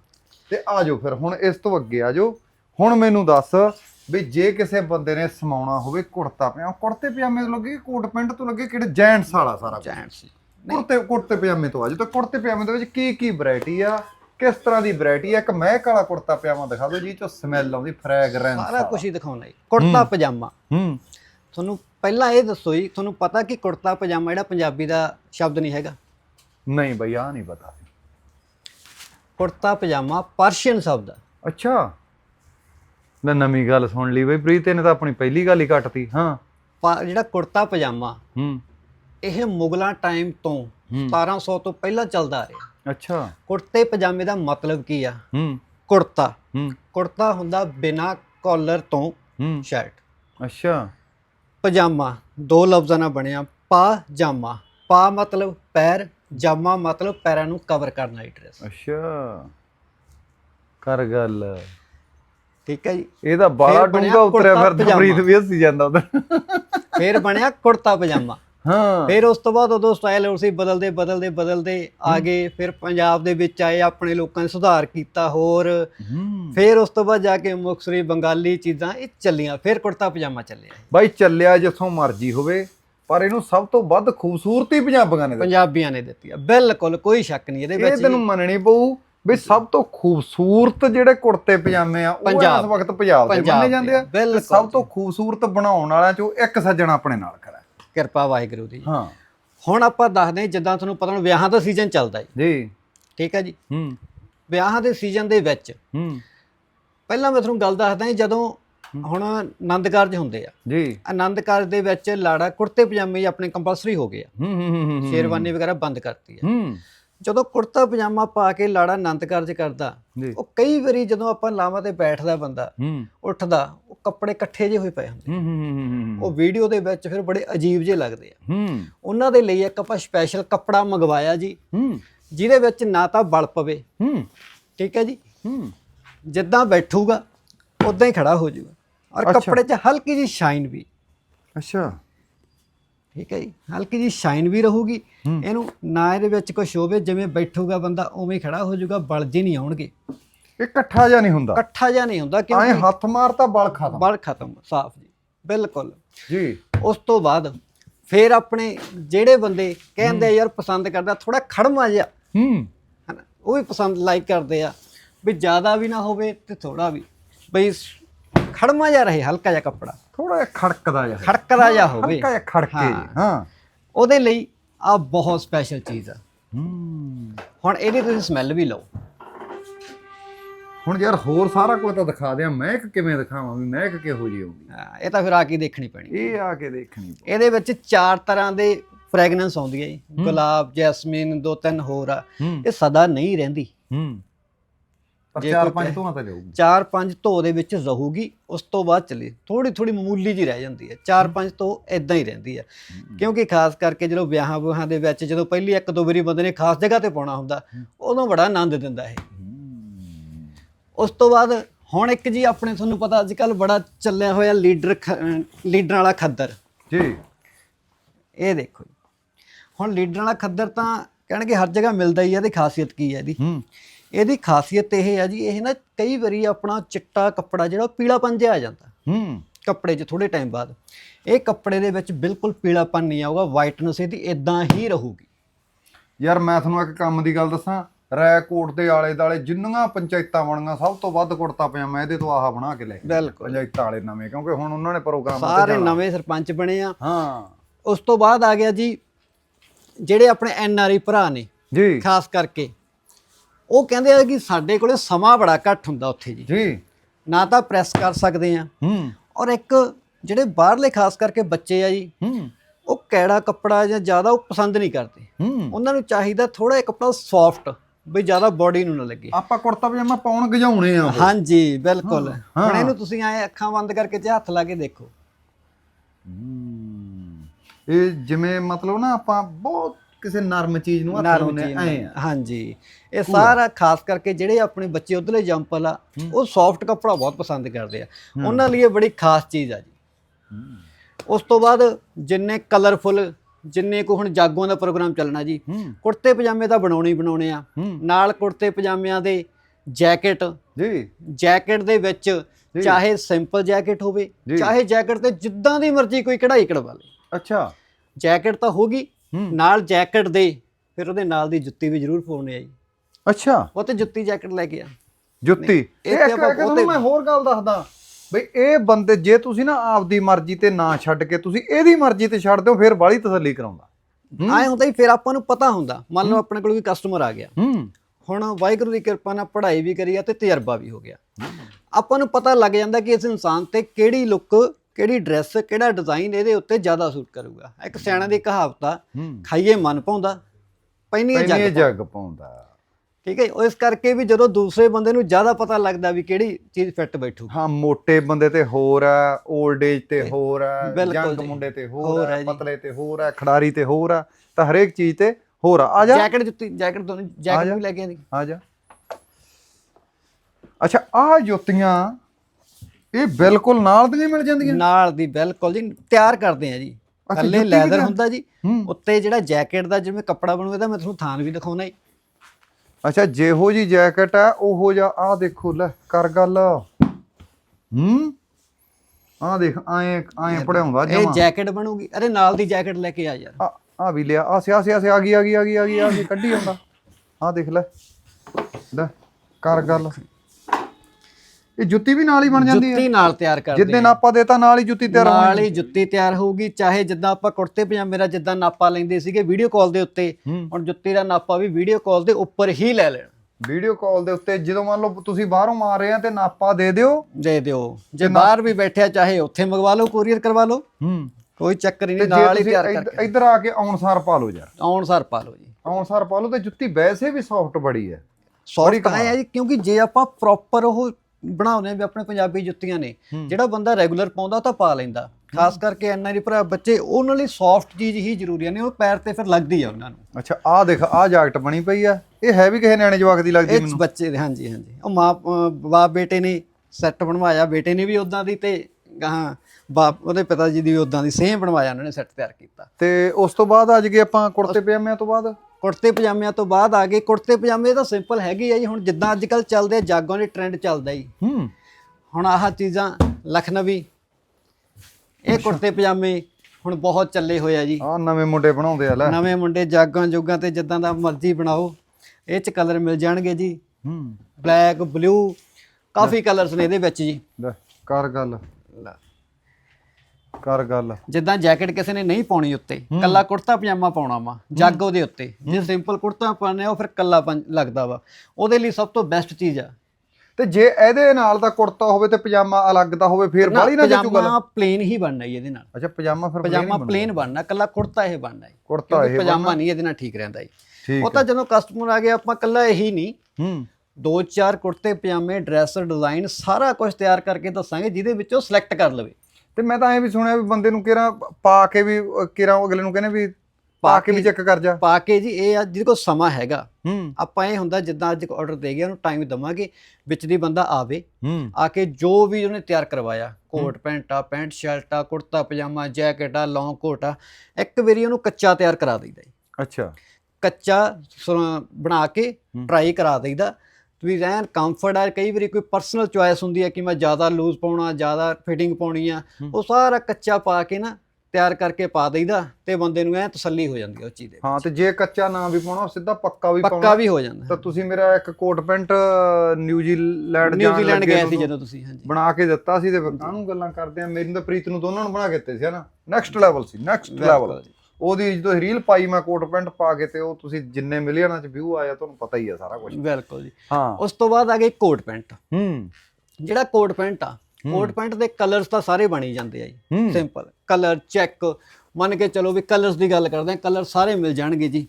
Speaker 2: ਤੇ ਆ ਜਾਓ ਫਿਰ ਹੁਣ ਇਸ ਤੋਂ ਅੱਗੇ ਆ ਜਾਓ। ਹੁਣ ਮੈਨੂੰ ਦੱਸ ਵੀ ਜੇ ਕਿਸੇ ਬੰਦੇ ਨੇ ਸਮਾਉਣਾ ਹੋਵੇ ਕੁੜਤਾ ਪਜਾਮਾ ਕੁੜਤੇ ਪਜਾਮੇ ਤੋਂ ਲੱਗੇ ਕੋਟ ਪੈਂਟ ਤੋਂ ਲੱਗੇ ਕਿਹੜੇ ਜੈਂਟਸ ਵਾਲਾ ਸਾਰਾ?
Speaker 1: ਜੈਂਟਸ
Speaker 2: ਕੁੜਤੇ ਕੁੜਤੇ ਪਜਾਮੇ ਤੋਂ ਆ ਜਾਓ। ਤਾਂ ਕੁੜਤੇ ਪਜਾਮੇ ਦੇ ਵਿੱਚ ਕੀ ਕੀ ਵੈਰਾਈਟੀ ਆ? ਕਿਸ ਤਰ੍ਹਾਂ ਦੀ ਵੈਰਾਈਟੀ ਆ ਇੱਕ ਮਹਿਕ ਵਾਲਾ ਕੁੜਤਾ ਪਜਾਮਾ ਦਿਖਾ ਦਿਓ ਜੀ ਚੋਂ ਸਮੈਲ ਆਉਂਦੀ ਫ੍ਰੈਗਰੈਂਸ
Speaker 1: ਸਾਰਾ ਕੁਝ ਹੀ ਦਿਖਾਉਣਾ ਜੀ ਕੁੜਤਾ ਪਜਾਮਾ।
Speaker 2: ਹੂੰ।
Speaker 1: ਤੁਹਾਨੂੰ ਪਹਿਲਾਂ ਇਹ ਦੱਸੋ ਜੀ ਤੁਹਾਨੂੰ ਪਤਾ ਕਿ ਕੁੜਤਾ ਪਜਾਮਾ ਜਿਹੜਾ ਪੰਜਾਬੀ ਦਾ ਸ਼ਬਦ ਨਹੀਂ ਹੈਗਾ?
Speaker 2: ਨਹੀਂ ਬਈ ਆ ਨਹੀਂ ਪਤਾ।
Speaker 1: ਕੁੜਤਾ ਪਜਾਮਾ ਪਰਸ਼ੀਅਨ ਸ਼ਬਦ ਆ
Speaker 2: ਅੱਛਾ। ਲੈ ਨਵੀਂ ਗੱਲ ਸੁਣ ਲਈ ਬਈ ਪ੍ਰੀਤ ਨੇ ਤਾਂ ਆਪਣੀ ਪਹਿਲੀ ਗੱਲ ਹੀ ਕੱਟਤੀ ਹਾਂ।
Speaker 1: ਪਾ- ਜਿਹੜਾ ਕੁੜਤਾ ਪਜਾਮਾ
Speaker 2: ਹੂੰ।
Speaker 1: ਇਹ ਮੁਗਲਾਂ ਟਾਈਮ ਤੋਂ 1700 ਤੋਂ ਪਹਿਲਾਂ ਚੱਲਦਾ ਆ ਰਿਹਾ।
Speaker 2: ਅੱਛਾ।
Speaker 1: ਕੁੜਤੇ ਪਜਾਮੇ ਦਾ ਮਤਲਬ ਕੀ ਆ?
Speaker 2: ਹੂੰ।
Speaker 1: ਕੁੜਤਾ।
Speaker 2: ਹੂੰ।
Speaker 1: ਕੁੜਤਾ ਹੁੰਦਾ ਬਿਨਾ ਕਾਲਰ ਤੋਂ
Speaker 2: ਹੂੰ।
Speaker 1: ਸ਼ਰਟ
Speaker 2: ਅੱਛਾ।
Speaker 1: ਪਜਾਮਾ। ਦੋ ਲਫ਼ਜ਼ਾਂ ਨਾਲ ਬਣਿਆ। ਪਾਜਾਮਾ। ਪਾ ਮਤਲਬ ਪੈਰ ਜਾਮਾ ਮਤਲਬ ਪੈਰਾਂ ਨੂੰ ਕਵਰ ਕਰਨਾ ਹੀ ਡਰੈਸ
Speaker 2: ਅੱਛਾ। ਕਰ ਗੱਲ।
Speaker 1: ਠੀਕ ਹੈ ਜੀ।
Speaker 2: ਇਹਦਾ ਬਾਲਾ ਡੂੰਗਾ ਉਤਰਿਆ ਫਿਰ ਪ੍ਰੀਤ ਵੀ ਹੱਸੀ ਜਾਂਦਾ ਉਧਰ।
Speaker 1: ਫਿਰ ਬਣਿਆ ਕੁੜਤਾ ਪਜਾਮਾ।
Speaker 2: ਹਾਂ।
Speaker 1: ਫਿਰ ਉਸ ਤੋਂ ਬਾਅਦ ਉਦੋਂ ਸਟਾਈਲ ਉਸੇ ਬਦਲਦੇ ਬਦਲਦੇ ਬਦਲਦੇ ਆ ਗਏ। ਫਿਰ ਪੰਜਾਬ ਦੇ ਵਿੱਚ ਆਏ ਆਪਣੇ ਲੋਕਾਂ ਨੇ ਸੁਧਾਰ ਕੀਤਾ ਹੋਰ। ਫਿਰ ਉਸ ਤੋਂ ਬਾਅਦ ਜਾ ਕੇ ਮੁਕਸਰੀ ਬੰਗਾਲੀ ਚੀਜ਼ਾਂ ਇਹ ਚੱਲੀਆਂ। ਫਿਰ ਕੁੜਤਾ ਪਜਾਮਾ ਚੱਲਿਆ।
Speaker 2: ਬਾਈ ਚੱਲਿਆ ਜਿੱਥੋਂ ਮਰਜ਼ੀ ਹੋਵੇ ਪਰ ਇਹਨੂੰ ਸਭ ਤੋਂ ਵੱਧ ਖੂਬਸੂਰਤੀ ਪੰਜਾਬੀਆਂ ਨੇ ਦਿੱਤੀ।
Speaker 1: ਪੰਜਾਬੀਆਂ ਨੇ ਦਿੱਤੀ ਆ। ਬਿਲਕੁਲ ਕੋਈ ਸ਼ੱਕ ਨਹੀਂ ਇਹਦੇ
Speaker 2: ਇਹ
Speaker 1: ਵਿੱਚ
Speaker 2: ਤੈਨੂੰ ਮੰਨਣੀ ਪਊ ਵੀ ਸਭ ਤੋਂ ਖੂਬਸੂਰਤ ਜਿਹੜੇ ਕੁੜਤੇ ਪਜਾਮੇ ਆ ਉਹ ਇਸ ਵਕਤ ਪੰਜਾਬ ਦੇ ਮੰਨੇ ਜਾਂਦੇ ਆ। ਸਭ ਤੋਂ ਖੂਬਸੂਰਤ ਬਣਾਉਣ ਵਾਲਿਆਂ ਚੋਂ ਇੱਕ ਸੱਜਣ ਆਪਣੇ ਨਾਲ ਖੜਾ।
Speaker 1: ਕਿਰਪਾ ਵਾਹਿਗੁਰੂ ਦੀ।
Speaker 2: ਹਾਂ।
Speaker 1: ਹੁਣ ਆਪਾਂ ਦੱਸਦੇ ਜਿੱਦਾਂ ਤੁਹਾਨੂੰ ਪਤਾ ਹੁਣ ਵਿਆਹਾਂ ਦਾ ਸੀਜ਼ਨ ਚੱਲਦਾ ਹੈ
Speaker 2: ਜੀ।
Speaker 1: ਠੀਕ ਹੈ ਜੀ।
Speaker 2: ਹੂੰ।
Speaker 1: ਵਿਆਹਾਂ ਦੇ ਸੀਜ਼ਨ ਦੇ ਵਿੱਚ
Speaker 2: ਹੂੰ।
Speaker 1: ਪਹਿਲਾਂ ਮੈਂ ਤੁਹਾਨੂੰ ਗੱਲ ਦੱਸਦਾ ਹਾਂ ਜਦੋਂ ਹੁਣ ਆਨੰਦ ਕਾਰਜ ਹੁੰਦੇ ਆ।
Speaker 2: ਜੀ।
Speaker 1: ਆਨੰਦ ਕਾਰਜ ਦੇ ਵਿੱਚ ਲਾੜਾ ਕੁੜਤੇ ਪਜਾਮੇ ਆਪਣੇ ਕੰਪਲਸਰੀ ਹੋ ਗਏ ਆ।
Speaker 2: ਹੂੰ ਹੂੰ ਹੂੰ।
Speaker 1: ਸ਼ੇਰਵਾਨੀ ਵਗੈਰਾ ਬੰਦ ਕਰਤੀ ਆ।
Speaker 2: ਹੂੰ।
Speaker 1: ਜਦੋਂ ਕੁੜਤਾ ਪਜਾਮਾ ਪਾ ਕੇ ਲਾੜਾ ਆਨੰਦ ਕਾਰਜ ਕਰਦਾ ਉਹ ਕਈ ਵਾਰੀ ਜਦੋਂ ਆਪਾਂ ਲਾਵਾਂ ਤੇ ਬੈਠਦਾ ਬੰਦਾ ਉੱਠਦਾ ਉਹ ਕੱਪੜੇ ਇਕੱਠੇ ਜਿਹੇ ਹੋਏ ਪਏ ਹੁੰਦੇ ਉਹ ਵੀਡੀਓ ਦੇ ਵਿੱਚ ਫਿਰ ਬੜੇ ਅਜੀਬ ਜਿਹੇ ਲੱਗਦੇ ਆ। ਉਹਨਾਂ ਦੇ ਲਈ ਇੱਕ ਆਪਾਂ ਸਪੈਸ਼ਲ ਕੱਪੜਾ ਮੰਗਵਾਇਆ ਜੀ ਜਿਹਦੇ ਵਿੱਚ ਨਾ ਤਾਂ ਬਲ ਪਵੇ। ਠੀਕ ਹੈ ਜੀ? ਜਿੱਦਾਂ ਬੈਠੂਗਾ ਉਦਾਂ ਹੀ ਖੜਾ ਹੋ ਜਾਊਗਾ। ਔਰ। ਕੱਪੜੇ 'ਚ ਹਲਕੀ ਜੀ ਸ਼ਾਈਨ ਵੀ।
Speaker 2: ਅੱਛਾ।
Speaker 1: ਠੀਕ ਹੈ ਜੀ। ਹਲਕੀ ਜੀ ਸ਼ਾਈਨ ਵੀ ਰਹੂਗੀ। ਇਹਨੂੰ ਨਾ ਇਹਦੇ ਵਿੱਚ ਕੁਝ ਹੋਵੇ ਜਿਵੇਂ ਬੈਠੂਗਾ ਬੰਦਾ ਉਵੇਂ ਖੜਾ ਹੋ ਜਾਊਗਾ ਬਲ ਜੇ ਨਹੀਂ ਆਉਣਗੇ।
Speaker 2: ਇਹ ਇਕੱਠਾ ਜਿਹਾ ਨਹੀਂ ਹੁੰਦਾ।
Speaker 1: ਇਕੱਠਾ ਜਿਹਾ ਨਹੀਂ ਹੁੰਦਾ
Speaker 2: ਐ
Speaker 1: ਕਿਉਂਕਿ
Speaker 2: ਹੱਥ ਮਾਰਤਾ ਬਲ ਖਤਮ।
Speaker 1: ਬਲ ਖਤਮ ਸਾਫ਼ ਜੀ ਬਿਲਕੁਲ।
Speaker 2: ਜੀ।
Speaker 1: ਉਸ ਤੋਂ ਬਾਅਦ ਫਿਰ ਆਪਣੇ ਜਿਹੜੇ ਬੰਦੇ ਕਹਿੰਦੇ ਯਾਰ ਪਸੰਦ ਕਰਦਾ ਥੋੜਾ ਖੜਮਾ ਜਿਹਾ।
Speaker 2: ਹੂੰ।
Speaker 1: ਉਹ ਵੀ ਪਸੰਦ ਲਾਈਕ ਕਰਦੇ ਆ ਵੀ ਜ਼ਿਆਦਾ ਵੀ ਨਾ ਹੋਵੇ ਤੇ ਥੋੜਾ ਵੀ। ਬਈ ਖੜਮਾ ਜਿਹਾ ਰਹੇ ਹਲਕਾ ਜਿਹਾ ਕੱਪੜਾ।
Speaker 2: ਥੋੜਾ ਜਿਹਾ ਖੜਕਦਾ ਜਿਹਾ।
Speaker 1: ਖੜਕਦਾ ਜਿਹਾ ਹੋਵੇ।
Speaker 2: ਹਲਕਾ ਜਿਹਾ ਖੜਕੇ
Speaker 1: ਹਾਂ।
Speaker 2: ਹਾਂ।
Speaker 1: ਉਹਦੇ ਲਈ ਆ ਬਹੁਤ ਸਪੈਸ਼ਲ ਚੀਜ਼ ਆ।
Speaker 2: ਹੂੰ।
Speaker 1: ਹੁਣ ਇਹਦੀ ਤੁਸੀਂ ਸਮੈਲ ਵੀ ਲਓ।
Speaker 2: ਹੁਣ ਯਾਰ ਹੋਰ ਸਾਰਾ ਕੁਝ ਤਾਂ ਦਿਖਾ ਦਿਆਂ। ਮਹਿਕ ਕਿਵੇਂ ਦਿਖਾਵਾਂ ਵੀ ਮਹਿਕ ਕਿਹੋ ਜਿਹੀ ਹੋਊਗੀ
Speaker 1: ਹਾਂ, ਇਹ ਤਾਂ ਫਿਰ ਆ ਕੇ ਦੇਖਣੀ ਪੈਣੀ।
Speaker 2: ਇਹ ਆ ਕੇ ਦੇਖਣੀ ਪਊ।
Speaker 1: ਇਹਦੇ ਵਿੱਚ ਚਾਰ ਤਰ੍ਹਾਂ ਦੇ ਫ੍ਰੈਗਨੈਂਸ ਆਉਂਦੀ ਹੈ ਜੀ। ਗੁਲਾਬ ਜੈਸਮੀਨ ਦੋ ਤਿੰਨ ਹੋਰ ਆ।
Speaker 2: ਹੂੰ।
Speaker 1: ਇਹ ਸਦਾ ਨਹੀਂ ਰਹਿੰਦੀ।
Speaker 2: ਹੂੰ। ਪਰ
Speaker 1: ਜੇ
Speaker 2: ਚਾਰ
Speaker 1: ਕੋਈ
Speaker 2: ਪੰਜ ਧੂਆਂ ਤਾਂ ਜਾਊਗੀ
Speaker 1: ਚਾਰ ਪੰਜ ਧੋ ਦੇ ਵਿੱਚ ਰਹੂਗੀ ਉਸ ਤੋਂ ਬਾਅਦ ਚਲੀ। ਥੋੜੀ ਥੋੜੀ ਮਾਮੂਲੀ ਜੀ ਰਹਿ ਜਾਂਦੀ ਹੈ। ਚਾਰ ਪੰਜ ਧੋ ਇਦਾਂ ਹੀ ਰਹਿੰਦੀ ਹੈ। ਕਿਉਂਕਿ ਖਾਸ ਕਰਕੇ ਜਦੋਂ ਵਿਆਹਾਂ ਵਿਆਹਾਂ ਦੇ ਵਿੱਚ ਜਦੋਂ ਪਹਿਲੀ ਇੱਕ ਦੋ ਵਾਰੀ ਬੰਦੇ ਨੇ ਖਾਸ ਜਗ੍ਹਾ ਤੇ ਪਾਉਣਾ ਹੁੰਦਾ ਉਦੋਂ ਬੜਾ ਆਨੰਦ ਦਿੰਦਾ ਇਹ।
Speaker 2: ਹੂੰ।
Speaker 1: ਉਸ ਤੋਂ ਬਾਅਦ ਹੁਣ ਇੱਕ ਜੀ ਆਪਣੇ ਤੁਹਾਨੂੰ ਪਤਾ ਅੱਜ ਕੱਲ ਬੜਾ ਚੱਲਿਆ ਹੋਇਆ ਲੀਡਰ ਲੀਡਰਾਂ ਵਾਲਾ ਖੱਦਰ।
Speaker 2: ਜੀ।
Speaker 1: ਇਹ ਦੇਖੋ ਜੀ। ਹੁਣ ਲੀਡਰਾਂ ਵਾਲਾ ਖੱਦਰ ਤਾਂ ਕਹਿਣਗੇ ਹਰ ਜਗ੍ਹਾ ਮਿਲਦਾ ਹੀ ਹੈ ਇਹਦੀ ਖਾਸੀਅਤ ਕੀ ਹੈ ਇਹਦੀ।
Speaker 2: ਹੂੰ।
Speaker 1: ਇਹਦੀ ਖਾਸੀਅਤ ਇਹ ਹੈ ਜੀ ਇਹ ਨਾ ਕਈ ਵਾਰੀ ਆਪਣਾ ਚਿੱਟਾ ਕੱਪੜਾ ਜਿਹੜਾ ਉਹ ਪੀਲਾਪਨ ਜਿਹਾ ਆ ਜਾਂਦਾ।
Speaker 2: ਹੂੰ।
Speaker 1: ਕੱਪੜੇ 'ਚ ਥੋੜੇ ਟਾਈਮ ਬਾਅਦ। ਇਹ ਕੱਪੜੇ ਦੇ ਵਿੱਚ ਬਿਲਕੁਲ ਪੀਲਾਪਨ ਨਹੀਂ ਆਊਗਾ ਵਾਈਟਨੈਸ ਇਹਦੀ ਇਦਾਂ ਹੀ ਰਹੂਗੀ।
Speaker 2: ਯਾਰ ਮੈਂ ਤੁਹਾਨੂੰ ਇੱਕ ਕੰਮ ਦੀ ਗੱਲ ਦੱਸਾਂ ਰੈਕੋਟ ਦੇ ਆਲੇ ਦਾਲੇ ਜਿੰਨੀਆਂ ਪੰਚਾਇਤਾਂ ਬਣੀਆਂ ਸਭ ਤੋਂ ਵੱਧ ਕੁੜਤਾ ਪਜਾਮਾ ਇਹਦੇ ਤੋਂ ਆਹ ਬਣਾ ਕੇ ਲੈ ਕੇ
Speaker 1: ਬਿਲਕੁਲ।
Speaker 2: ਪੰਚਾਇਤਾਂ ਵਾਲੇ ਨਵੇਂ ਕਿਉਂਕਿ ਹੁਣ ਉਹਨਾਂ ਨੇ ਪ੍ਰੋਗਰਾਮ
Speaker 1: ਸਾਰੇ ਨਵੇਂ ਸਰਪੰਚ ਬਣੇ ਆ।
Speaker 2: ਹਾਂ।
Speaker 1: ਉਸ ਤੋਂ ਬਾਅਦ ਆ ਗਿਆ ਜੀ ਜਿਹੜੇ ਆਪਣੇ ਐਨ ਆਰ ਆਈ ਭਰਾ ਨੇ
Speaker 2: ਜੀ।
Speaker 1: ਖਾਸ ਕਰਕੇ ਉਹ ਕਹਿੰਦੇ ਆ ਕਿ ਸਾਡੇ ਕੋਲੇ ਸਮਾਂ ਬੜਾ ਘੱਟ ਹੁੰਦਾ ਉੱਥੇ ਜੀ।
Speaker 2: ਜੀ।
Speaker 1: ਨਾ ਤਾਂ ਪ੍ਰੈਸ ਕਰ ਸਕਦੇ ਆ।
Speaker 2: ਹੂੰ।
Speaker 1: ਔਰ ਇੱਕ ਜਿਹੜੇ ਬਾਹਰਲੇ ਖਾਸ ਕਰਕੇ ਬੱਚੇ ਆ ਜੀ
Speaker 2: ਹੂੰ।
Speaker 1: ਉਹ ਕੈੜਾ ਕੱਪੜਾ ਜਾਂ ਜ਼ਿਆਦਾ ਉਹ ਪਸੰਦ ਨਹੀਂ ਕਰਦੇ।
Speaker 2: ਹੂੰ।
Speaker 1: ਉਹਨਾਂ ਨੂੰ ਚਾਹੀਦਾ ਥੋੜਾ ਜਿਹਾ ਕੱਪੜਾ ਸੌਫਟ ਬਈ ਜ਼ਿਆਦਾ ਬਾਡੀ ਨੂੰ ਨਾ ਲੱਗੇ।
Speaker 2: ਆਪਾਂ ਕੁੜਤਾ ਪਜਾਮਾ ਪਾਉਣ ਗਜਾਉਣੇ ਆ ਉਹ।
Speaker 1: ਹਾਂਜੀ ਬਿਲਕੁਲ।
Speaker 2: ਹਾਂ।
Speaker 1: ਹੁਣ ਇਹਨੂੰ ਤੁਸੀਂ ਐ ਅੱਖਾਂ ਬੰਦ ਕਰਕੇ ਤੇ ਹੱਥ ਲਾ ਕੇ ਦੇਖੋ।
Speaker 2: ਹੂੰ। ਇਹ ਜਿਵੇਂ ਮਤਲਬ ਨਾ ਆਪਾਂ ਬਹੁਤ ਕਿਸੇ ਨਰਮ ਚੀਜ਼ ਨੂੰ ਹੱਥ
Speaker 1: ਨਰਮ
Speaker 2: ਲਾਉਂਦੇ
Speaker 1: ਚੀਜ਼
Speaker 2: ਐ
Speaker 1: ਨੂੰ। ਹਾਂਜੀ। ਇਹ ਸਾਰਾ ਖਾਸ ਕਰਕੇ ਜਿਹੜੇ ਆਪਣੇ ਬੱਚੇ ਉਧਰਲੇ ਜੰਪਲ ਆ ਉਹ ਸੌਫਟ ਕੱਪੜਾ ਬਹੁਤ ਪਸੰਦ ਕਰਦੇ ਆ। ਉਹਨਾਂ ਲਈ ਇਹ ਬੜੀ ਖਾਸ ਚੀਜ਼ ਆ ਜੀ। ਉਸ ਤੋਂ ਬਾਅਦ ਜਿੰਨੇ ਕਲਰਫੁਲ ਜਿੰਨੇ ਕੋ ਹੁਣ ਜਾਗੋਆਂ ਦਾ ਪ੍ਰੋਗਰਾਮ ਚੱਲਣਾ ਜੀ
Speaker 2: ਹੂੰ।
Speaker 1: ਕੁੜਤੇ ਪਜਾਮੇ ਤਾਂ ਬਣਾਉਣੇ ਹੀ ਬਣਾਉਣੇ ਆ।
Speaker 2: ਹੂੰ।
Speaker 1: ਨਾਲ ਕੁੜਤੇ ਪਜਾਮਿਆਂ ਦੇ ਜੈਕਟ।
Speaker 2: ਜੀ।
Speaker 1: ਜੈਕਟ ਦੇ ਵਿੱਚ ਚਾਹੇ ਸਿੰਪਲ ਜੈਕਟ ਹੋਵੇ
Speaker 2: ਜੀ।
Speaker 1: ਚਾਹੇ ਜੈਕਟ ਤੇ ਜਿੱਦਾਂ ਦੀ ਮਰਜ਼ੀ ਕੋਈ ਕਢਾਈ ਕਢਵਾ ਲੇ।
Speaker 2: ਅੱਛਾ।
Speaker 1: ਜੈਕਟ ਤਾਂ ਹੋਗੀ ਨਾਲ ਜੈਕਟ ਦੇ ਫਿਰ ਉਹਦੇ ਨਾਲ ਦੀ ਜੁੱਤੀ ਵੀ ਜ਼ਰੂਰ ਪਾਉਣੀ ਆ ਜੀ।
Speaker 2: ਅੱਛਾ।
Speaker 1: ਉਹ ਤੇ ਜੁੱਤੀ ਜੈਕਟ ਲੈ ਕੇ ਆ।
Speaker 2: ਜੁੱਤੀ?
Speaker 1: ਇਹ ਆਪਾਂ
Speaker 2: ਤੁਹਾਨੂੰ ਮੈਂ ਹੋਰ ਗੱਲ ਦੱਸਦਾ। ਬਈ ਇਹ ਬੰਦੇ ਜੇ ਤੁਸੀਂ ਨਾ ਆਪਦੀ ਮਰਜ਼ੀ ਤੇ ਨਾ ਛੱਡ ਕੇ ਤੁਸੀਂ ਇਹਦੀ ਮਰਜ਼ੀ ਤੇ ਛੱਡ ਦਿਓ ਫਿਰ ਬਾਲੀ ਤਸੱਲੀ ਕਰਾਉਂਦਾ।
Speaker 1: ਆਏ ਹੁੰਦਾ ਹੀ ਫਿਰ ਆਪਾਂ ਨੂੰ ਪਤਾ ਹੁੰਦਾ। ਮੰਨ ਲਓ ਆਪਣੇ ਕੋਲ ਕੋਈ ਕਸਟਮਰ ਆ ਗਿਆ।
Speaker 2: ਹੂੰ।
Speaker 1: ਹੁਣ ਵਾਹਿਗੁਰੂ ਦੀ ਕਿਰਪਾ ਨਾਲ ਪੜ੍ਹਾਈ ਵੀ ਕਰੀ ਆ ਤੇ ਤਜਰਬਾ ਵੀ ਹੋ ਗਿਆ। ਆਪਾਂ ਨੂੰ ਪਤਾ ਲੱਗ ਜਾਂਦਾ ਕਿ ਇਸ ਇਨਸਾਨ ਤੇ ਕਿਹੜੀ ਲੁੱਕ ਕਿਹੜੀ ਡਰੈਸ ਕਿਹੜਾ ਡਿਜ਼ਾਈਨ ਇਹਦੇ ਉੱਤੇ ਜ਼ਿਆਦਾ ਸੂਟ ਕਰੂਗਾ। ਇੱਕ ਸਿਆਣਾ ਦੀ ਕਹਾਵਤ ਆ
Speaker 2: ਹੂੰ।
Speaker 1: ਖਾਈਏ ਮਨ ਪਾਉਂਦਾ ਪੈਣੀ
Speaker 2: ਪਹਿਲੇ
Speaker 1: ਜੱਗ
Speaker 2: ਜੱਗ ਪਾਉਂਦਾ
Speaker 1: ਠੀਕ ਹੈ ਉਹ ਇਸ ਕਰਕੇ ਵੀ ਜਦੋਂ ਦੂਸਰੇ ਬੰਦੇ ਨੂੰ ਜ਼ਿਆਦਾ ਪਤਾ ਲੱਗਦਾ ਵੀ ਕਿਹੜੀ ਚੀਜ਼ ਫਿੱਟ ਬੈਠੂ।
Speaker 2: ਹਾਂ ਮੋਟੇ ਬੰਦੇ ਤੇ ਹੋਰ ਆ 올ਡ ਏਜ ਤੇ ਹੋਰ ਆ
Speaker 1: ਬਿਲਕੁਲ
Speaker 2: ਯੰਗ
Speaker 1: ਜੀ।
Speaker 2: ਮੁੰਡੇ ਤੇ ਹੋਰ
Speaker 1: ਹੋਰ
Speaker 2: ਆ
Speaker 1: ਜੀ।
Speaker 2: ਪਤਲੇ ਤੇ ਹੋਰ ਆ ਖਿਡਾਰੀ ਤੇ ਹੋਰ ਆ ਤਾਂ ਹਰੇਕ ਚੀਜ਼ ਤੇ ਹੋਰ ਆ। ਆ ਜਾ।
Speaker 1: ਜੈਕਟ ਜੁੱਤੀ ਜੈਕਟ ਦੋਨੋਂ ਜੈਕਟ ਵੀ ਲੈ ਕੇ ਆਂਦੀ।
Speaker 2: ਆ ਜਾ। ਅੱਛਾ ਆ ਜੁੱਤੀਆਂ ਇਹ ਬਿਲਕੁਲ ਨਾਲ ਦੀਆਂ ਮਿਲ ਜਾਂਦੀਆਂ?
Speaker 1: ਨਾਲ ਦੀ ਬਿਲਕੁਲ ਜੀ ਤਿਆਰ ਕਰਦੇ ਆ ਜੀ। ਥੱਲੇ ਲੈਦਰ ਹੁੰਦਾ ਜੀ। ਉੱਤੇ ਜਿਹੜਾ ਜੈਕਟ ਦਾ ਜਿਵੇਂ ਕੱਪੜਾ ਬਣੂ ਇਹਦਾ ਮੈਂ ਤੁਹਾਨੂੰ ਥਾਨ ਵੀ ਦਿਖਾਉਣਾ ਜੀ।
Speaker 2: ਅੱਛਾ ਜਿਹੋ ਜੀ ਜੈਕਟ ਆ ਉਹੋ ਜਿਹਾ ਆ ਦੇਖੋ ਲੈ ਕਰ ਗੱਲ। ਹੂੰ? ਆ ਦੇਖ ਆਏ ਆਏ ਪੜਾਉਂਦਾ
Speaker 1: ਇਹ
Speaker 2: ਜਮਾ।
Speaker 1: ਜੈਕਟ ਬਣੂਗੀ। ਅਰੇ ਨਾਲ ਦੀ ਜੈਕਟ ਲੈ ਕੇ ਆ ਯਾਰ।
Speaker 2: ਆ ਵੀ ਲਿਆ ਆ ਸਿਆ ਸਿਆ ਸਿਆ ਆ ਗਈ ਆ ਗਈ ਆ ਗਈ ਆ ਗਈ ਆ ਗਈ ਕੱਢੀ ਆਉਂਦਾ। ਆ ਦੇਖ ਲੈ। ਲੈ ਕਰ ਗੱਲ। ਇਹ ਜੁੱਤੀ ਵੀ ਨਾਲ ਹੀ ਬਣ ਜਾਂਦੀ ਹੈ।
Speaker 1: ਜੁੱਤੀ ਨਾਲ ਤਿਆਰ ਕਰਦੇ
Speaker 2: ਜਿੱਦੇ ਨਾਪਾ ਦੇਤਾ ਨਾਲ ਹੀ ਜੁੱਤੀ ਤਿਆਰ
Speaker 1: ਨਾਲ ਹੀ ਜੁੱਤੀ ਤਿਆਰ ਹੋਊਗੀ ਚਾਹੇ ਜਿੱਦਾਂ ਆਪਾਂ ਕੁੜਤੇ ਪਜਾਮੇ ਦਾ ਜਿੱਦਾਂ ਨਾਪਾ ਲੈਂਦੇ ਸੀਗੇ ਵੀਡੀਓ ਕਾਲ ਦੇ ਉੱਤੇ ਹੁਣ ਜੁੱਤੀ ਦਾ ਨਾਪਾ ਵੀ ਵੀਡੀਓ ਕਾਲ ਦੇ ਉੱਪਰ ਹੀ ਲੈ ਲੈਣਾ।
Speaker 2: ਵੀਡੀਓ ਕਾਲ ਦੇ ਉੱਤੇ ਜਦੋਂ ਮੰਨ ਲਓ ਤੁਸੀਂ ਬਾਹਰੋਂ ਮਾਰ ਰਹੇ ਆ ਤੇ ਨਾਪਾ ਦੇ ਦਿਓ।
Speaker 1: ਦੇ ਦਿਓ। ਜੇ ਬਾਹਰ ਵੀ ਬੈਠਿਆ ਚਾਹੇ ਉੱਥੇ ਮੰਗਵਾ ਲਓ ਕੋਰੀਅਰ ਕਰਵਾ ਲਓ।
Speaker 2: ਹੂੰ।
Speaker 1: ਕੋਈ ਚੱਕਰ
Speaker 2: ਤੇ
Speaker 1: ਨਹੀਂ ਨਾਲ ਹੀ ਤਿਆਰ ਕਰਕੇ
Speaker 2: ਇੱਧਰ ਆ ਕੇ ਆਉਣਸਾਰ ਪਾ ਲਓ ਯਾਰ।
Speaker 1: ਆਉਣ ਸਾਰ ਪਾ ਲਓ ਜੀ।
Speaker 2: ਆਉਣ ਸਾਰ ਪਾ ਲਓ ਤੇ ਜੁੱਤੀ ਵੈਸੇ ਵੀ ਸੌਫਟ ਬੜੀ ਹੈ।
Speaker 1: ਸੌਫਟ ਆਇਆ ਜੀ ਕਿਉਂਕਿ ਜੇ ਆਪਾਂ ਪ੍ਰੋਪਰ ਉਹ ਬਣਾਉਂਦੇ ਆ ਵੀ ਆਪਣੇ ਪੰਜਾਬੀ ਜੁੱਤੀਆਂ ਨੇ। ਜਿਹੜਾ ਬੰਦਾ ਰੈਗੂਲਰ ਪਾਉਂਦਾ ਤਾਂ ਪਾ ਲੈਂਦਾ। ਖਾਸ ਕਰਕੇ ਐਨਆਰਈ ਭਰਾ ਬੱਚੇ ਉਹਨਾਂ ਲਈ ਸੌਫਟ ਚੀਜ਼ ਹੀ ਜ਼ਰੂਰੀ ਆ ਨੇ ਉਹ ਪੈਰ ਤੇ ਫਿਰ ਲੱਗਦੀ ਆ ਉਹਨਾਂ ਨੂੰ।
Speaker 2: ਅੱਛਾ ਆਹ ਦੇਖ ਆਹ ਜਾਕਟ ਬਣੀ ਪਈ ਆ। ਇਹ ਹੈ ਵੀ ਕਿਸੇ ਨਿਆਣੇ ਜਵਾਕ ਦੀ ਲੱਗਦੀ
Speaker 1: ਇਹ
Speaker 2: ਮੈਨੂੰ?
Speaker 1: ਬੱਚੇ ਦੇ ਹਾਂਜੀ ਹਾਂਜੀ। ਉਹ ਮਾਂ ਬਾਪ ਬੇਟੇ ਨੇ ਸੈੱਟ ਬਣਵਾਇਆ ਬੇਟੇ ਨੇ ਵੀ ਉਦਾਂ ਦੀ ਤੇ ਗਾਹਾਂ ਬਾਪ ਉਹਦੇ ਪਿਤਾ ਜੀ ਦੀ ਵੀ ਉਦਾਂ ਦੀ ਸੇਮ ਬਣਵਾਇਆ ਉਹਨਾਂ ਨੇ ਸੈੱਟ ਤਿਆਰ ਕੀਤਾ।
Speaker 2: ਤੇ ਉਸ ਤੋਂ ਬਾਅਦ ਅੱਜ ਗਏ ਆਪਾਂ ਕੁੜਤੇ ਪਜਾਮਿਆਂ ਤੋਂ ਬਾਅਦ?
Speaker 1: ਕੁੜਤੇ ਪਜਾਮਿਆਂ ਤੋਂ ਬਾਅਦ ਆ ਗਏ। ਕੁੜਤੇ ਪਜਾਮੇ ਤਾਂ ਸਿੰਪਲ ਹੈਗੇ ਆ ਜੀ। ਹੁਣ ਜਿੱਦਾਂ ਅੱਜ ਕੱਲ ਚੱਲਦੇ ਆ ਜਾਗੋਂ ਦੇ ਟ੍ਰੈਂਡ ਚੱਲਦਾ ਜੀ।
Speaker 2: ਹੂੰ।
Speaker 1: ਹੁਣ ਆਹ ਚੀਜ਼ਾਂ ਲਖਨਵੀ ਇਹ ਕੁੜਤੇ ਪਜਾਮੇ ਹੁਣ ਬਹੁਤ ਚੱਲੇ ਹੋਏ ਆ ਜੀ।
Speaker 2: ਆਹ ਨਵੇਂ ਮੁੰਡੇ ਬਣਾਉਂਦੇ ਆ ਲੈ।
Speaker 1: ਨਵੇਂ ਮੁੰਡੇ ਜਾਗਾਂ ਜੋਗਾਂ ਤੇ ਜਿੱਦਾਂ ਦਾ ਮਰਜ਼ੀ ਬਣਾਓ। ਇਹ ਚ ਕਲਰ ਮਿਲ ਜਾਣਗੇ ਜੀ।
Speaker 2: ਹੂੰ।
Speaker 1: ਬਲੈਕ ਬਲੂ ਕਾਫੀ ਕਲਰਸ ਨੇ ਇਹਦੇ ਵਿੱਚ ਜੀ।
Speaker 2: ਲੈ ਕਰ ਗੱਲ। ਕਰ ਗੱਲ।
Speaker 1: ਜਿੱਦਾਂ ਜੈਕਟ ਕਿਸੇ ਨੇ ਨਹੀਂ ਪਾਉਣੀ ਉੱਤੇ ਕੱਲਾ ਕੁੜਤਾ ਪਜਾਮਾ ਪਾਉਣਾ ਵਾ ਜੱਗ ਉਹਦੇ ਉੱਤੇ। ਜੇ ਸਿੰਪਲ ਕੁੜਤਾ ਪਾਉਂਦੇ ਆ ਉਹ ਫਿਰ ਕੱਲਾ ਲੱਗਦਾ ਵਾ। ਉਹਦੇ ਲਈ ਸਭ ਤੋਂ ਬੈਸਟ ਚੀਜ਼ ਆ।
Speaker 2: ਤੇ ਜੇ ਇਹਦੇ ਨਾਲ ਦਾ ਕੁੜਤਾ ਹੋਵੇ ਤੇ ਪਜਾਮਾ ਅਲੱਗ ਦਾ ਹੋਵੇ ਫੇਰ ਬਾਲੀ ਨਾ ਜੱਚੂ ਗੱਲ।
Speaker 1: ਪਜਾਮਾ ਪਲੇਨ ਹੀ ਬਣਨਾ ਜੀ ਇਹਦੇ ਨਾਲ।
Speaker 2: ਅੱਛਾ ਪਜਾਮਾ ਫਿਰ
Speaker 1: ਪਜਾਮਾ। ਪਲੇਨ ਬਣਨਾ ਕੱਲਾ ਕੁੜਤਾ ਇਹ ਬਣਨਾ ਜੀ।
Speaker 2: ਕੁੜਤਾ ਇਹ
Speaker 1: ਪਜਾਮਾ ਨਹੀਂ ਇਹਦੇ ਨਾਲ ਠੀਕ ਰਹਿੰਦਾ ਜੀ। ਉਹ ਤਾਂ ਜਦੋਂ ਕਸਟਮਰ ਆ ਗਿਆ ਆਪਾਂ ਕੱਲਾ ਇਹੀ ਨਹੀਂ।
Speaker 2: ਹੂੰ।
Speaker 1: ਦੋ ਚਾਰ ਕੁੜਤੇ ਪਜਾਮੇ ਡਰੈਸ ਡਿਜ਼ਾਈਨ ਸਾਰਾ ਕੁਝ ਤਿਆਰ ਕਰਕੇ ਦੱਸਾਂਗੇ ਜਿਹਦੇ ਵਿੱਚੋਂ ਸਿਲੈਕਟ ਕਰ ਲਵੇ।
Speaker 2: ਤੇ ਮੈਂ ਤਾਂ ਐ ਵੀ ਸੁਣਿਆ ਵੀ ਬੰਦੇ ਨੂੰ ਕਿਹੜਾ ਪਾ ਕੇ ਵੀ ਕਿਹੜਾ ਅਗਲੇ ਨੂੰ ਕਹਿੰਦੇ ਵੀ ਪਾ ਕੇ ਵੀ ਚੈੱਕ ਕਰ ਜਾ।
Speaker 1: ਪਾ ਕੇ ਜੀ ਇਹ ਆ ਜਿਹਦੇ ਕੋਲ ਸਮਾਂ ਹੈਗਾ।
Speaker 2: ਹੂੰ।
Speaker 1: ਆਪਾਂ ਇਹ ਹੁੰਦਾ ਜਿੱਦਾਂ ਅੱਜ ਆਰਡਰ ਦੇ ਗਿਆ ਉਹਨੂੰ ਟਾਈਮ ਦਵਾਂਗੇ ਵਿੱਚ ਦੀ ਬੰਦਾ ਆਵੇ।
Speaker 2: ਹੂੰ।
Speaker 1: ਆ ਕੇ ਜੋ ਵੀ ਉਹਨੇ ਤਿਆਰ ਕਰਵਾਇਆ ਕੋਟ ਪੈਂਟ ਆ ਪੈਂਟ ਸ਼ਰਟ ਆ ਕੁੜਤਾ ਪਜਾਮਾ ਜੈਕਟ ਆ ਲੌਂਗ ਕੋਟ ਆ ਇੱਕ ਵਾਰੀ ਉਹਨੂੰ ਕੱਚਾ ਤਿਆਰ ਕਰਾ ਦਈਦਾ
Speaker 2: ਅੱਛਾ।
Speaker 1: ਕੱਚਾ ਬਣਾ ਕੇ ਟਰਾਈ ਕਰਾ ਦਈਦਾ। ਵੀ ਰਹਿਣ ਕੰਫਰਟ ਆ ਕਈ ਵਾਰੀ ਕੋਈ ਪਰਸਨਲ ਚੁਆਇਸ ਹੁੰਦੀ ਹੈ ਕਿ ਮੈਂ ਜ਼ਿਆਦਾ ਲੂਜ਼ ਪਾਉਣਾ ਜ਼ਿਆਦਾ ਫਿਟਿੰਗ ਪਾਉਣੀ ਆ ਉਹ ਸਾਰਾ ਕੱਚਾ ਪਾ ਕੇ ਨਾ ਤਿਆਰ ਕਰਕੇ ਪਾ ਦਈਦਾ ਤੇ ਬੰਦੇ ਨੂੰ ਐ ਤਸੱਲੀ ਹੋ ਜਾਂਦੀ ਹੈ ਉਸ ਚੀਜ਼ ਦੇ
Speaker 2: ਹਾਂ ਤੇ ਜੇ ਕੱਚਾ ਨਾ ਵੀ ਪਾਉਣਾ ਸਿੱਧਾ ਪੱਕਾ ਵੀ
Speaker 1: ਪੱਕਾ
Speaker 2: ਪਾਉਣਾ।
Speaker 1: ਵੀ ਹੋ ਜਾਂਦਾ।
Speaker 2: ਤਾਂ ਤੁਸੀਂ ਮੇਰਾ ਇੱਕ ਕੋਟ ਪੈਂਟ ਨਿਊਜ਼ੀਲੈਂਡ ਜਾਣ
Speaker 1: ਨਿਊਜ਼ੀਲੈਂਡ ਗਏ ਸੀ ਜਦੋਂ ਤੁਸੀਂ ਹਾਂਜੀ।
Speaker 2: ਬਣਾ ਕੇ ਦਿੱਤਾ ਸੀ ਤੇ ਕਾਹਨੂੰ ਗੱਲਾਂ ਕਰਦੇ ਆ? ਮੇਰੀ ਤਾਂ ਪ੍ਰੀਤ ਨੂੰ ਦੋਨਾਂ ਨੂੰ ਬਣਾ ਕੇ ਦਿੱਤੇ ਸੀ ਹਨਾ ਨੈਕਸਟ ਲੈਵਲ ਸੀ ਨੈਕਸਟ ਲੈਵਲ ਉਹਦੀ ਜਦੋਂ ਰੀਲ ਪਾਈ ਮੈਂ ਕੋਟ ਪੈਂਟ ਪਾ ਕੇ ਤੇ ਉਹ ਤੁਸੀਂ ਜਿੰਨੇ ਮਿਲੀਅਨਾਂ ਚ ਵਿਊ ਆਇਆ ਤੁਹਾਨੂੰ ਪਤਾ ਹੀ ਆ ਸਾਰਾ ਕੁਝ
Speaker 1: ਬਿਲਕੁਲ ਜੀ।
Speaker 2: ਹਾਂ।
Speaker 1: ਉਸ ਤੋਂ ਬਾਅਦ ਆ ਗਏ ਕੋਟ ਪੈਂਟ।
Speaker 2: ਹੂੰ।
Speaker 1: ਜਿਹੜਾ ਕੋਟ ਪੈਂਟ ਆ ਕੋਟ ਪੈਂਟ ਦੇ ਕਲਰਸ ਤਾਂ ਸਾਰੇ ਬਣੀ ਜਾਂਦੇ ਆ ਜੀ। ਸਿੰਪਲ ਕਲਰ ਚੈੱਕ ਮੰਨ ਕੇ ਚਲੋ ਵੀ ਕਲਰਸ ਦੀ ਗੱਲ ਕਰਦੇ ਆ ਕਲਰ ਸਾਰੇ ਮਿਲ ਜਾਣਗੇ ਜੀ।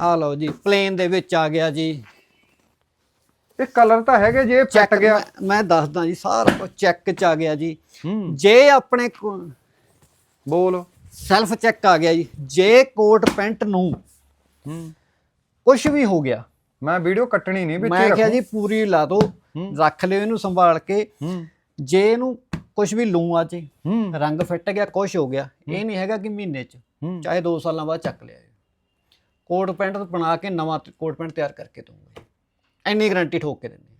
Speaker 1: ਆ ਲਓ ਜੀ ਪਲੇਨ ਦੇ ਵਿੱਚ ਆ ਗਿਆ ਜੀ।
Speaker 2: ਇਹ ਕਲਰ ਤਾਂ ਹੈਗੇ ਜੇ ਫਿੱਟ ਗਿਆ।
Speaker 1: ਮੈਂ ਦੱਸਦਾ ਜੀ ਸਾਰਾ ਚੈੱਕ ਚ ਆ ਗਿਆ ਜੀ। ਜੇ ਆਪਣੇ
Speaker 2: ਬੋਲ।
Speaker 1: ਸੈਲਫ ਚੈੱਕ ਆ ਗਿਆ ਜੀ। ਜੇ ਕੋਟ ਪੈਂਟ ਨੂੰ
Speaker 2: ਹੂੰ।
Speaker 1: ਕੁਝ ਵੀ ਹੋ ਗਿਆ
Speaker 2: ਮੈਂ ਵੀਡੀਓ ਕੱਟਣੀ ਨਹੀਂ ਵਿੱਚ
Speaker 1: ਮੈਂ ਕਿਹਾ ਜੀ ਪੂਰੀ ਲਾ ਦੋ। ਰੱਖ ਲਿਓ ਇਹਨੂੰ ਸੰਭਾਲ ਕੇ। ਜੇ ਇਹਨੂੰ ਕੁਝ ਵੀ ਲੂ ਆ ਜੇ ਰੰਗ ਫਿੱਟ ਗਿਆ ਕੁਝ ਹੋ ਗਿਆ ਇਹ ਨਹੀਂ ਹੈਗਾ ਕਿ ਮਹੀਨੇ ਚ ਚਾਹੇ 2 ਸਾਲਾਂ ਬਾਅਦ ਚੱਕ ਲਿਆ ਕੋਟ ਪੈਂਟ ਬਣਾ ਕੇ ਨਵਾਂ ਕੋਟ ਪੈਂਟ ਤਿਆਰ ਕਰਕੇ ਦਊਂਗਾ। ਇੰਨੀ ਗਾਰੰਟੀ ਠੋਕ ਕੇ ਦਿੰਦੇ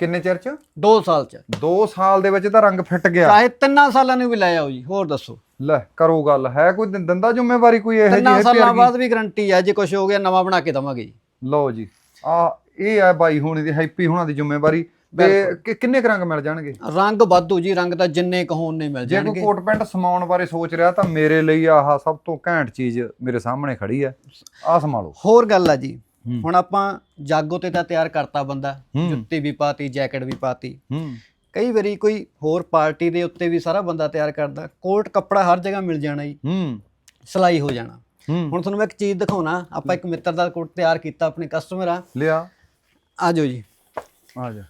Speaker 2: ਕਿੰਨੇ ਚਿਰ ਚ?
Speaker 1: 2 ਸਾਲ ਚ।
Speaker 2: 2 ਸਾਲ ਦੇ ਵਿੱਚ ਤਾਂ ਰੰਗ ਫਿੱਟ ਗਿਆ।
Speaker 1: ਚਾਹੇ ਤਿੰਨਾਂ ਸਾਲਾਂ ਨੂੰ ਵੀ ਲੈ ਆਓ ਜੀ ਹੋਰ ਦੱਸੋ।
Speaker 2: ਲੈ ਕਰੋ ਗੱਲ। ਹੈ ਕੋਈ ਦਿੰਦਾ ਜ਼ਿੰਮੇਵਾਰੀ ਕੋਈ ਇਹੋ ਜਿਹੀ?
Speaker 1: ਤਿੰਨਾਂ ਸਾਲਾਂ? ਬਾਅਦ ਵੀ ਗਾਰੰਟੀ ਹੈ ਜੇ ਕੁਝ ਹੋ ਗਿਆ ਨਵਾਂ ਬਣਾ ਕੇ ਦਵਾਂਗੇ ਜੀ।
Speaker 2: ਲਓ ਜੀ ਆ ਇਹ ਹੈ ਬਾਈ ਹੋਣੀ ਦੀ ਹੈਪੀ ਹੋਣਾ ਦੀ ਜ਼ਿੰਮੇਵਾਰੀ। ਤੇ ਕਿੰਨੇ ਰੰਗ ਮਿਲ ਜਾਣਗੇ?
Speaker 1: ਰੰਗ ਵਾਧੂ ਜੀ ਰੰਗ ਤਾਂ ਜਿੰਨੇ ਕਹੋਨ ਨੇ ਮਿਲ
Speaker 2: ਜੇ ਕੋਈ
Speaker 1: ਜਾਣਗੇ।
Speaker 2: ਕੋਟ ਪੈਂਟ ਸਮਾਉਣ ਬਾਰੇ ਸੋਚ ਰਿਹਾ ਤਾਂ ਮੇਰੇ ਲਈ ਆਹ ਸਭ ਤੋਂ ਘੈਂਟ ਚੀਜ਼ ਮੇਰੇ ਸਾਹਮਣੇ ਖੜੀ ਹੈ। ਆ ਸੰਭਾਲੋ।
Speaker 1: ਹੋਰ ਗੱਲ ਆ ਜੀ। ਹੁਣ ਆਪਾਂ ਜਾਗੋ ਤੇ ਤਾਂ ਤਿਆਰ ਕਰਤਾ ਬੰਦਾ। ਜੁੱਤੀ ਵੀ ਪਾਤੀ ਜੈਕਟ ਵੀ ਪਾਤੀ।
Speaker 2: ਹੂੰ।
Speaker 1: ਕਈ ਵਾਰੀ ਕੋਈ ਹੋਰ ਪਾਰਟੀ ਦੇ ਉੱਤੇ ਵੀ ਸਾਰਾ ਬੰਦਾ ਤਿਆਰ ਕਰਦਾ ਕੋਟ ਕੱਪੜਾ ਹਰ ਜਗ੍ਹਾ ਮਿਲ ਜਾਣਾ ਜੀ।
Speaker 2: ਹੂੰ।
Speaker 1: ਸਿਲਾਈ ਹੋ ਜਾਣਾ। ਹੁਣ ਤੁਹਾਨੂੰ ਮੈਂ ਇੱਕ ਚੀਜ਼ ਦਿਖਾਉਣਾ ਆਪਾਂ ਇੱਕ ਮਿੱਤਰ ਦਾ ਕੋਟ ਤਿਆਰ ਕੀਤਾ ਆਪਣੇ ਕਸਟਮਰ ਆ।
Speaker 2: ਲਿਆ।
Speaker 1: ਆ ਜਾਓ ਜੀ।
Speaker 2: ਆ ਜਾ।